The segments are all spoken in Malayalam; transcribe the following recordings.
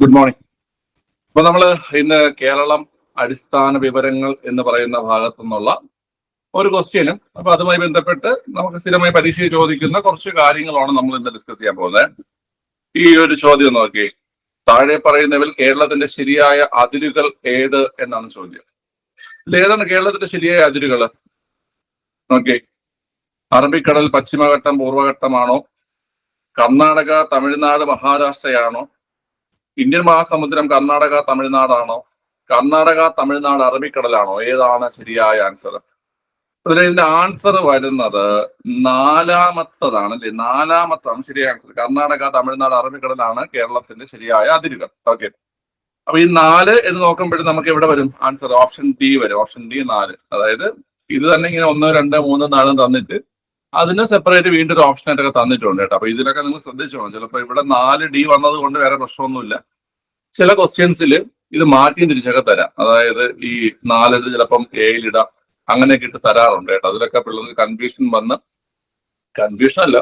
ഗുഡ് മോർണിംഗ് അപ്പൊ നമ്മൾ ഇന്ന് കേരളം അടിസ്ഥാന വിവരങ്ങൾ എന്ന് പറയുന്ന ഭാഗത്തു നിന്നുള്ള ഒരു ക്വസ്റ്റ്യനും അപ്പൊ അതുമായി ബന്ധപ്പെട്ട് നമുക്ക് സ്ഥിരമായി പരീക്ഷയിൽ ചോദിക്കുന്ന കുറച്ച് കാര്യങ്ങളാണ് നമ്മൾ ഇന്ന് ഡിസ്കസ് ചെയ്യാൻ പോകുന്നത്. ഈ ഒരു ചോദ്യം നോക്കി. താഴെ പറയുന്നവൽ കേരളത്തിന്റെ ശരിയായ അതിരുകൾ ഏത് എന്നാണ് ചോദ്യം. ഇതിൽ ഏതാണ് കേരളത്തിന്റെ ശരിയായ അതിരുകൾ? നോക്കി. അറബിക്കടൽ പശ്ചിമഘട്ടം പൂർവഘട്ടമാണോ കർണാടക തമിഴ്നാട് മഹാരാഷ്ട്രയാണോ? ഇന്ത്യൻ മഹാസമുദ്രം കർണാടക തമിഴ്നാടാണോ? കർണാടക തമിഴ്നാട് അറബിക്കടലാണോ? ഏതാണ് ശരിയായ ആൻസർ ഇതിന്റെ ആൻസർ വരുന്നത് നാലാമത്തതാണ് അല്ലെ? നാലാമത്താണ് ശരിയായ ആൻസർ കർണാടക തമിഴ്നാട് അറബിക്കടലാണ് കേരളത്തിന്റെ ശരിയായ അതിരുകൾ. ഓക്കെ അപ്പൊ ഈ നാല് എന്ന് നോക്കുമ്പോഴും നമുക്ക് എവിടെ വരും? ആൻസർ ഓപ്ഷൻ ഡി വരും. ഓപ്ഷൻ ഡി നാല്. അതായത് ഇത് തന്നെ ഇങ്ങനെ ഒന്ന് രണ്ട് മൂന്ന് നാലും തന്നിട്ട് അതിന് സെപ്പറേറ്റ് വീണ്ടും ഒരു ഓപ്ഷൻ ആയിട്ടൊക്കെ തന്നിട്ടുണ്ട് കേട്ടോ. അപ്പൊ ഇതിലൊക്കെ നിങ്ങൾ ശ്രദ്ധിച്ചോണം. ചിലപ്പോൾ ഇവിടെ നാല് ഡി വന്നത് കൊണ്ട് വേറെ പ്രശ്നമൊന്നുമില്ല. ചില ക്വസ്റ്റ്യൻസിൽ ഇത് മാറ്റിയും തിരിച്ചൊക്കെ തരാം. അതായത് ഈ നാലിൽ ചിലപ്പം എയിലിടാം അങ്ങനെയൊക്കെ ഇട്ട് തരാറുണ്ട് കേട്ടോ. അതിലൊക്കെ പിള്ളേർക്ക് കൺഫ്യൂഷൻ വന്ന് കൺഫ്യൂഷൻ അല്ല.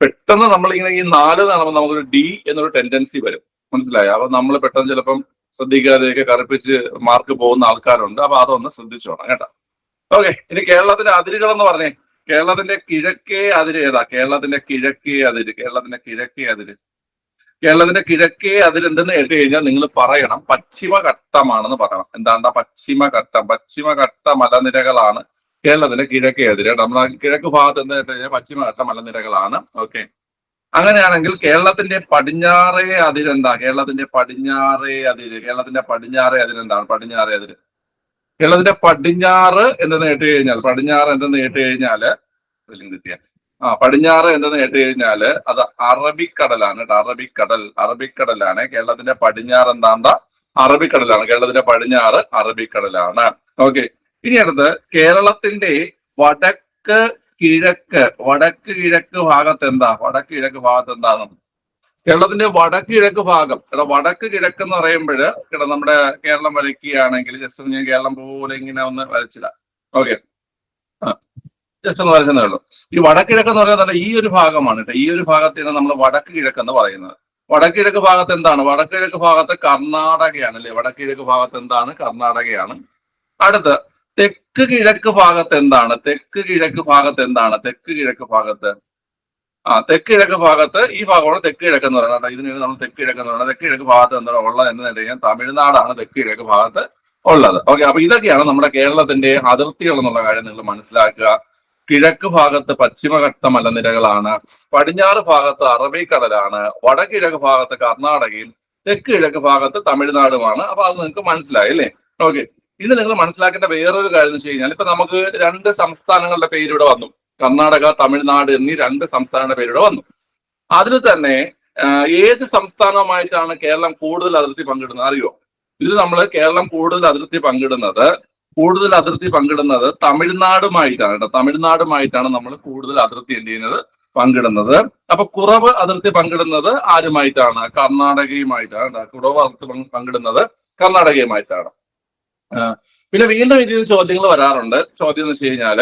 പെട്ടെന്ന് നമ്മൾ ഇങ്ങനെ ഈ നാല് കാണുമ്പോൾ നമുക്കൊരു ഡി എന്നൊരു ടെൻഡൻസി വരും. മനസ്സിലായി? അപ്പൊ നമ്മൾ പെട്ടെന്ന് ചിലപ്പം ശ്രദ്ധിക്കാതെയൊക്കെ കറുപ്പിച്ച് മാർക്ക് പോകുന്ന ആൾക്കാരുണ്ട്. അപ്പൊ അതൊന്ന് ശ്രദ്ധിച്ചോണം കേട്ടോ. ഓക്കെ ഇനി കേരളത്തിന്റെ അതിരുകൾ എന്ന് പറഞ്ഞേ. കേരളത്തിന്റെ കിഴക്കേ അതിര് ഏതാ? കേരളത്തിന്റെ കിഴക്കേ അതിര്. കേരളത്തിന്റെ കിഴക്കേ അതിര്. കേരളത്തിന്റെ കിഴക്കേ അതിര് എന്തെന്ന് കേട്ട് കഴിഞ്ഞാൽ നിങ്ങൾ പറയണം പശ്ചിമഘട്ടമാണെന്ന് പറയണം. എന്താണ്ടാ പശ്ചിമഘട്ടം പശ്ചിമഘട്ട മലനിരകളാണ് കേരളത്തിന്റെ കിഴക്കേ അതിര്. നമ്മൾ കിഴക്ക് ഭാഗത്ത് എന്ന് കേട്ട് കഴിഞ്ഞാൽ പശ്ചിമഘട്ട മലനിരകളാണ്. ഓക്കെ. അങ്ങനെയാണെങ്കിൽ കേരളത്തിന്റെ പടിഞ്ഞാറേ അതിരെന്താ കേരളത്തിന്റെ പടിഞ്ഞാറേ അതിര്. കേരളത്തിന്റെ പടിഞ്ഞാറേ അതിരെന്താണ് പടിഞ്ഞാറേ അതിര്. കേരളത്തിന്റെ പടിഞ്ഞാറ് എന്തെന്ന് കേട്ട് കഴിഞ്ഞാൽ പടിഞ്ഞാറ് എന്തെന്ന് കേട്ട് കഴിഞ്ഞാൽ ആ പടിഞ്ഞാറ് എന്തെന്ന് കേട്ട് കഴിഞ്ഞാൽ അത് അറബിക്കടലാണ് അറബിക്കടൽ അറബിക്കടലാണ്. കേരളത്തിന്റെ പടിഞ്ഞാറ് എന്താണ്ട? അറബിക്കടലാണ്. കേരളത്തിന്റെ പടിഞ്ഞാറ് അറബിക്കടലാണ്. ഓക്കെ ഇനി അടുത്ത് കേരളത്തിന്റെ വടക്ക് കിഴക്ക് വടക്ക് കിഴക്ക് ഭാഗത്ത് എന്താ? വടക്ക് കിഴക്ക് ഭാഗത്ത് എന്താണ്? കേരളത്തിന്റെ വടക്ക് കിഴക്ക് ഭാഗം. എടാ വടക്ക് കിഴക്ക് എന്ന് പറയുമ്പോൾ ഇവിടെ നമ്മുടെ കേരളം വരയ്ക്കുകയാണെങ്കിൽ ജസ്റ്റ് ഞാൻ കേരളം പോലെ ഇങ്ങനെ ഒന്ന് വരച്ചില്ല ഓക്കെ ജസ്റ്റ് ഒന്ന് വരച്ചെന്നേ ഉള്ളൂ. ഈ വടക്ക് കിഴക്ക് എന്ന് പറയുന്നത് ഈ ഒരു ഭാഗമാണ് കേട്ടോ. ഈ ഒരു ഭാഗത്തെയാണ് നമ്മൾ വടക്ക് കിഴക്ക് എന്ന് പറയുന്നത്. വടക്ക് കിഴക്ക് ഭാഗത്ത് എന്താണ്? വടക്ക് കിഴക്ക് ഭാഗത്ത് കർണാടകയാണ് അല്ലേ? വടക്ക് കിഴക്ക് ഭാഗത്ത് എന്താണ്? കർണാടകയാണ്. അടുത്ത് തെക്ക് കിഴക്ക് ഭാഗത്ത് എന്താണ്? തെക്ക് കിഴക്ക് ഭാഗത്ത് എന്താണ്? തെക്ക് കിഴക്ക് ഭാഗത്ത് ആ തെക്ക് കിഴക്ക് ഭാഗത്ത് ഈ ഭാഗമാണ് തെക്ക് കിഴക്ക് എന്ന് പറയുന്നത്. ഇതിനാണ് നമ്മൾ തെക്ക് കിഴക്ക് എന്ന് പറയുന്നത്. തെക്ക് കിഴക്ക് ഭാഗത്ത് എന്താണ് ഉള്ളത് എന്ന് കഴിഞ്ഞാൽ തമിഴ്നാടാണ് തെക്ക് കിഴക്ക് ഭാഗത്ത് ഉള്ളത്. ഓക്കെ അപ്പൊ ഇതൊക്കെയാണ് നമ്മുടെ കേരളത്തിന്റെ അതിർത്തികൾ എന്നുള്ള കാര്യം നിങ്ങൾ മനസ്സിലാക്കുക. കിഴക്ക് ഭാഗത്ത് പശ്ചിമഘട്ട മലനിരകളാണ് പടിഞ്ഞാറ് ഭാഗത്ത് അറബിക്കടലാണ്. വടക്കിഴക്ക് ഭാഗത്ത് കർണാടകയും തെക്ക് കിഴക്ക് ഭാഗത്ത് തമിഴ്നാടുമാണ്. അപ്പൊ അത് നിങ്ങൾക്ക് മനസ്സിലായി അല്ലേ? ഓക്കെ ഇനി നിങ്ങൾ മനസ്സിലാക്കേണ്ട വേറൊരു കാര്യം എന്ന് വെച്ച് കഴിഞ്ഞാൽ ഇപ്പൊ നമുക്ക് രണ്ട് സംസ്ഥാനങ്ങളുടെ പേര് ഇവിടെ വന്നു. കർണാടക തമിഴ്നാട് എന്നീ രണ്ട് സംസ്ഥാനങ്ങളുടെ പേരിടെ വന്നു. അതിൽ തന്നെ ഏത് സംസ്ഥാനവുമായിട്ടാണ് കേരളം കൂടുതൽ അതിർത്തി പങ്കിടുന്നത്? അറിയോ ഇത് നമ്മൾ കേരളം കൂടുതൽ അതിർത്തി പങ്കിടുന്നത് കൂടുതൽ അതിർത്തി പങ്കിടുന്നത് തമിഴ്നാടുമായിട്ടാണ് കേട്ടോ. തമിഴ്നാടുമായിട്ടാണ് നമ്മൾ കൂടുതൽ അതിർത്തി എന്ത് ചെയ്യുന്നത്? പങ്കിടുന്നത്. അപ്പൊ കുറവ് അതിർത്തി പങ്കിടുന്നത് ആരുമായിട്ടാണ്? കർണാടകയുമായിട്ടാണ്. കുറവ് അതിർത്തി പങ്കിടുന്നത് കർണാടകയുമായിട്ടാണ്. പിന്നെ വീണ്ടും ഇതിൽ ചോദ്യങ്ങൾ വരാറുണ്ട്. ചോദ്യം എന്ന് വെച്ച് കഴിഞ്ഞാൽ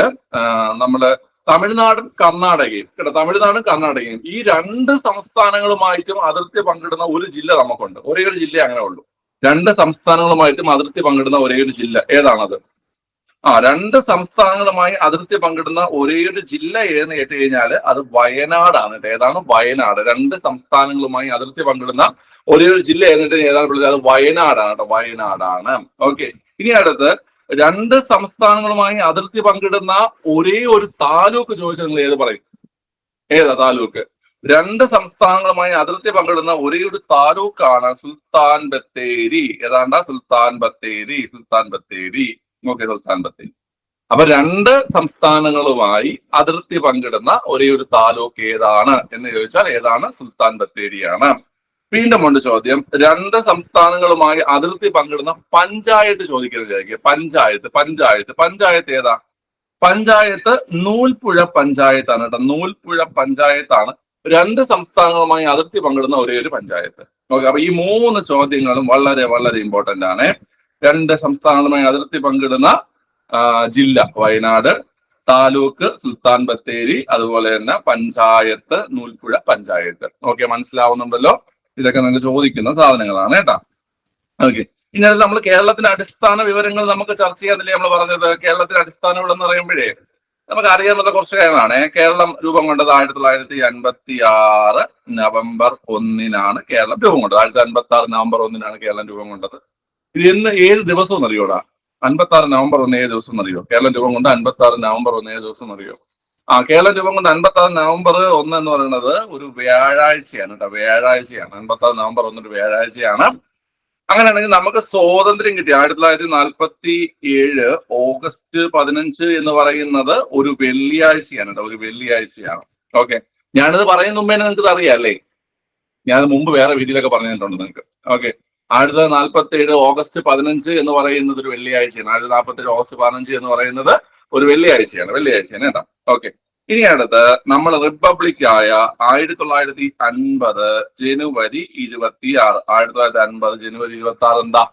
നമ്മൾ തമിഴ്നാടും കർണാടകയും. കേട്ടോ തമിഴ്നാടും കർണാടകയും. ഈ രണ്ട് സംസ്ഥാനങ്ങളുമായിട്ടും അതിർത്തി പങ്കിടുന്ന ഒരു ജില്ല നമുക്കുണ്ട്. ഒരേ ഒരു ജില്ല അങ്ങനെ ഉള്ളൂ. രണ്ട് സംസ്ഥാനങ്ങളുമായിട്ടും അതിർത്തി പങ്കിടുന്ന ഒരേ ഒരു ജില്ല. ഏതാണത്? ആ രണ്ട് സംസ്ഥാനങ്ങളുമായി അതിർത്തി പങ്കിടുന്ന ഒരേ ഒരു ജില്ല ഏതെന്ന് കേട്ട് കഴിഞ്ഞാൽ അത് വയനാടാണ് ഏതാണ്? വയനാട്. രണ്ട് സംസ്ഥാനങ്ങളുമായി അതിർത്തി പങ്കിടുന്ന ഒരേ ഒരു ജില്ല ഏതിട്ട് ഏതാണ്? അത് വയനാടാണ് കേട്ടോ. വയനാടാണ്. ഓക്കെ. ഇനി അടുത്ത് രണ്ട് സംസ്ഥാനങ്ങളുമായി അതിർത്തി പങ്കിടുന്ന ഒരേ ഒരു താലൂക്ക് ചോദിച്ചാൽ നിങ്ങൾ ഏത് പറയും? ഏതാ താലൂക്ക്? രണ്ട് സംസ്ഥാനങ്ങളുമായി അതിർത്തി പങ്കിടുന്ന ഒരേ ഒരു താലൂക്കാണ് സുൽത്താൻ ബത്തേരി. ഏതാണ്ട? സുൽത്താൻ ബത്തേരി സുൽത്താൻ ബത്തേരി. ഓക്കെ സുൽത്താൻ ബത്തേരി. അപ്പൊ രണ്ട് സംസ്ഥാനങ്ങളുമായി അതിർത്തി പങ്കിടുന്ന ഒരേ ഒരു താലൂക്ക് ഏതാണ് എന്ന് ചോദിച്ചാൽ ഏതാണ്? സുൽത്താൻ ബത്തേരിയാണ്. വീണ്ടും ഉണ്ട് ചോദ്യം. രണ്ട് സംസ്ഥാനങ്ങളുമായി അതിർത്തി പങ്കിടുന്ന പഞ്ചായത്ത് ചോദിക്കുന്നത് വിചാരിക്കുക പഞ്ചായത്ത് പഞ്ചായത്ത് പഞ്ചായത്ത് ഏതാ? പഞ്ചായത്ത് നൂൽപ്പുഴ പഞ്ചായത്താണ് കേട്ടോ. നൂൽപ്പുഴ പഞ്ചായത്താണ്. രണ്ട് സംസ്ഥാനങ്ങളുമായി അതിർത്തി പങ്കിടുന്ന ഒരേ ഒരു പഞ്ചായത്ത്. ഓക്കെ അപ്പൊ ഈ മൂന്ന് ചോദ്യങ്ങളും വളരെ വളരെ ഇമ്പോർട്ടന്റ് ആണ്. രണ്ട് സംസ്ഥാനങ്ങളുമായി അതിർത്തി പങ്കിടുന്ന ജില്ല വയനാട് താലൂക്ക് സുൽത്താൻ ബത്തേരി അതുപോലെ തന്നെ പഞ്ചായത്ത് നൂൽപ്പുഴ പഞ്ചായത്ത്. ഓക്കെ മനസ്സിലാവുന്നുണ്ടല്ലോ? ഇതൊക്കെ നമുക്ക് ചോദിക്കുന്ന സാധനങ്ങളാണ് കേട്ടാ. ഓക്കെ ഇനി നമ്മൾ കേരളത്തിന്റെ അടിസ്ഥാന വിവരങ്ങൾ നമുക്ക് ചർച്ച ചെയ്യാന്നില്ലേ നമ്മൾ പറഞ്ഞത്? കേരളത്തിന്റെ അടിസ്ഥാന വിവരം എന്ന് പറയുമ്പോഴേ നമുക്ക് അറിയാവുന്ന കുറച്ച് കാര്യങ്ങളാണ്. കേരളം രൂപം കൊണ്ടത് ആയിരത്തി തൊള്ളായിരത്തി അൻപത്തി ആറ് നവംബർ ഒന്നിനാണ് കേരളം രൂപം കൊണ്ടത്. ആയിരത്തി അൻപത്തി ആറ് നവംബർ ഒന്നിനാണ് കേരളം രൂപം കൊണ്ടത്. ഇത് എന്ന് ഏത് ദിവസം എന്നറിയോടാ അൻപത്തി ആറ് നവംബർ ഒന്ന് ഏത് ദിവസം എന്നറിയോ കേരളം രൂപം കൊണ്ട് അൻപത്തി ആറ് നവംബർ ഒന്ന് ഏത് ദിവസം എന്നറിയോ ആ കേരള രൂപം കൊണ്ട് അൻപത്തി ആറ് നവംബർ ഒന്ന് എന്ന് പറയുന്നത് ഒരു വ്യാഴാഴ്ചയാണ് കേട്ടോ വ്യാഴാഴ്ചയാണ്. അൻപത്തി ആറ് നവംബർ ഒന്ന് ഒരു വ്യാഴാഴ്ചയാണ്. അങ്ങനെയാണെങ്കിൽ നമുക്ക് സ്വാതന്ത്ര്യം കിട്ടി. ആയിരത്തി തൊള്ളായിരത്തി നാൽപ്പത്തി ഏഴ് ഓഗസ്റ്റ് പതിനഞ്ച് എന്ന് പറയുന്നത് ഒരു വെള്ളിയാഴ്ചയാണ് കേട്ടോ ഒരു വെള്ളിയാഴ്ചയാണ്. ഓക്കെ. ഞാനിത് പറയുന്ന മുമ്പേ നിങ്ങൾക്ക് അറിയാം അല്ലേ? ഞാൻ മുമ്പ് വേറെ വീഡിയോയിലൊക്കെ പറഞ്ഞിട്ടുണ്ട് നിങ്ങൾക്ക്. ഓക്കെ. ആയിരത്തി തൊള്ളായിരത്തി നാൽപ്പത്തി ഏഴ് ഓഗസ്റ്റ് പതിനഞ്ച് എന്ന് പറയുന്നത് ഒരു വെള്ളിയാഴ്ചയാണ്. ആയിരത്തി നാൽപ്പത്തി ഏഴ് ഓഗസ്റ്റ് പതിനഞ്ച് എന്ന് പറയുന്നത് ഒരു വെള്ളിയാഴ്ചയാണ് വെള്ളിയാഴ്ചയാണ് കേട്ടോ. ഓക്കെ ഇനി അടുത്ത് നമ്മൾ റിപ്പബ്ലിക് ആയ ആയിരത്തി തൊള്ളായിരത്തി അൻപത് ജനുവരി ഇരുപത്തി ആറ് ആയിരത്തി തൊള്ളായിരത്തി അൻപത് ജനുവരി ഇരുപത്തി ആറ് എന്താ?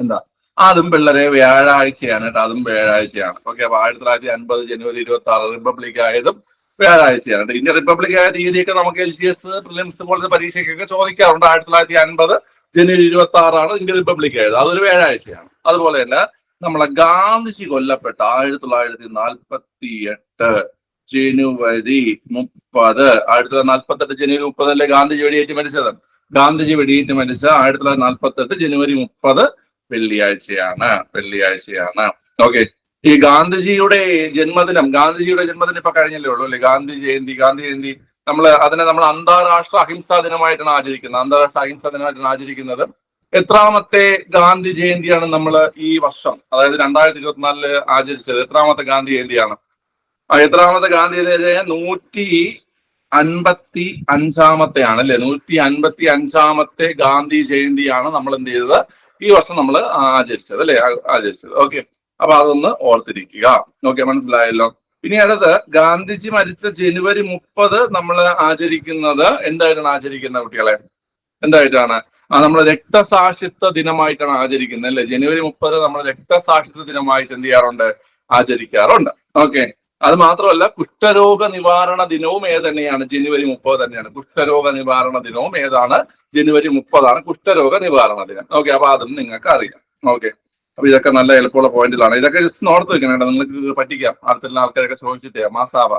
എന്താ? അതും പിള്ളേരെ വ്യാഴാഴ്ചയാണ് കേട്ടോ അതും വ്യാഴാഴ്ചയാണ്. ഓക്കെ അപ്പൊ ആയിരത്തി തൊള്ളായിരത്തി അൻപത് ജനുവരി ഇരുപത്തി ആറ് റിപ്പബ്ലിക് ആയതും വ്യാഴാഴ്ചയാണ്. ഇന്ത്യ റിപ്പബ്ലിക് ആയ തീയതിയൊക്കെ നമുക്ക് എൽ ജി എസ് പ്രിലിംസ് പോലത്തെ പരീക്ഷയ്ക്കൊക്കെ ചോദിക്കാറുണ്ട്. ആയിരത്തി തൊള്ളായിരത്തി അൻപത് ജനുവരി ഇരുപത്തി ആറാണ് ഇന്ത്യ റിപ്പബ്ലിക് ആയത്. അതൊരു വ്യാഴാഴ്ചയാണ്. അതുപോലെ തന്നെ നമ്മളെ ഗാന്ധിജി കൊല്ലപ്പെട്ട ആയിരത്തി തൊള്ളായിരത്തി നാൽപ്പത്തി എട്ട് ജനുവരി മുപ്പത്. ആയിരത്തി തൊള്ളായിരത്തി നാൽപ്പത്തി എട്ട് ജനുവരി മുപ്പതല്ലേ ഗാന്ധിജി വെടിയേറ്റ് മരിച്ചത്? ഗാന്ധിജി വെടിയേറ്റ് മരിച്ച ആയിരത്തി തൊള്ളായിരത്തി നാൽപ്പത്തി എട്ട് ജനുവരി മുപ്പത് വെള്ളിയാഴ്ചയാണ്. വെള്ളിയാഴ്ചയാണ്. ഓക്കെ. ഈ ഗാന്ധിജിയുടെ ജന്മദിനം ഗാന്ധിജിയുടെ ജന്മദിനം ഇപ്പൊ കഴിഞ്ഞല്ലേ ഉള്ളൂ അല്ലെ? ഗാന്ധി ജയന്തി ഗാന്ധി ജയന്തി. നമ്മൾ അതിനെ നമ്മൾ അന്താരാഷ്ട്ര അഹിംസാ ദിനമായിട്ടാണ് ആചരിക്കുന്നത്. അന്താരാഷ്ട്ര അഹിംസാ ദിനമായിട്ടാണ് ആചരിക്കുന്നത്. എത്രാമത്തെ ഗാന്ധി ജയന്തിയാണ് നമ്മൾ ഈ വർഷം അതായത് രണ്ടായിരത്തി ഇരുപത്തിനാലിൽ ആചരിച്ചത്. എത്രാമത്തെ ഗാന്ധി ജയന്തിയാണ്? എത്രാമത്തെ ഗാന്ധി ജയന്തി നൂറ്റി അൻപത്തി അഞ്ചാമത്തെ ആണ് അല്ലെ? നൂറ്റി അൻപത്തി അഞ്ചാമത്തെ ഗാന്ധി ജയന്തിയാണ് നമ്മൾ എന്ത് ചെയ്തത്? ഈ വർഷം നമ്മൾ ആചരിച്ചത് അല്ലെ? ആചരിച്ചത്. ഓക്കെ. അപ്പൊ അതൊന്ന് ഓർത്തിരിക്കുക. ഓക്കെ മനസ്സിലായല്ലോ? ഇനി അടുത്ത് ഗാന്ധിജി മരിച്ച ജനുവരി മുപ്പത് നമ്മൾ ആചരിക്കുന്നത് എന്തായിട്ടാണ് ആചരിക്കുന്നത് കുട്ടികളെ? എന്തായിട്ടാണ്? ആ നമ്മൾ രക്തസാക്ഷിത്വ ദിനമായിട്ടാണ് ആചരിക്കുന്നത് അല്ലെ? ജനുവരി മുപ്പത് നമ്മൾ രക്തസാക്ഷിത്വ ദിനമായിട്ട് എന്ത് ചെയ്യാറുണ്ട്? ആചരിക്കാറുണ്ട്. ഓക്കെ. അത് മാത്രമല്ല കുഷ്ഠരോഗ നിവാരണ ദിനവും ഏതന്നെയാണ് തന്നെയാണ്? ജനുവരി മുപ്പത് തന്നെയാണ്. കുഷ്ഠരോഗ നിവാരണ ദിനവും ഏതാണ്? ജനുവരി മുപ്പതാണ് കുഷ്ഠരോഗ നിവാരണ ദിനം. ഓക്കെ അപ്പൊ അതും നിങ്ങൾക്ക് അറിയാം. ഓക്കെ. അപ്പൊ ഇതൊക്കെ നല്ല എളുപ്പമുള്ള പോയിന്റിലാണ്. ഇതൊക്കെ ജസ്റ്റ് ഓർത്ത് വെക്കണം നിങ്ങൾക്ക് പറ്റിക്കാം അടുത്തുള്ള ആൾക്കാരൊക്കെ ചോദിച്ചിട്ടേ മാസാവ.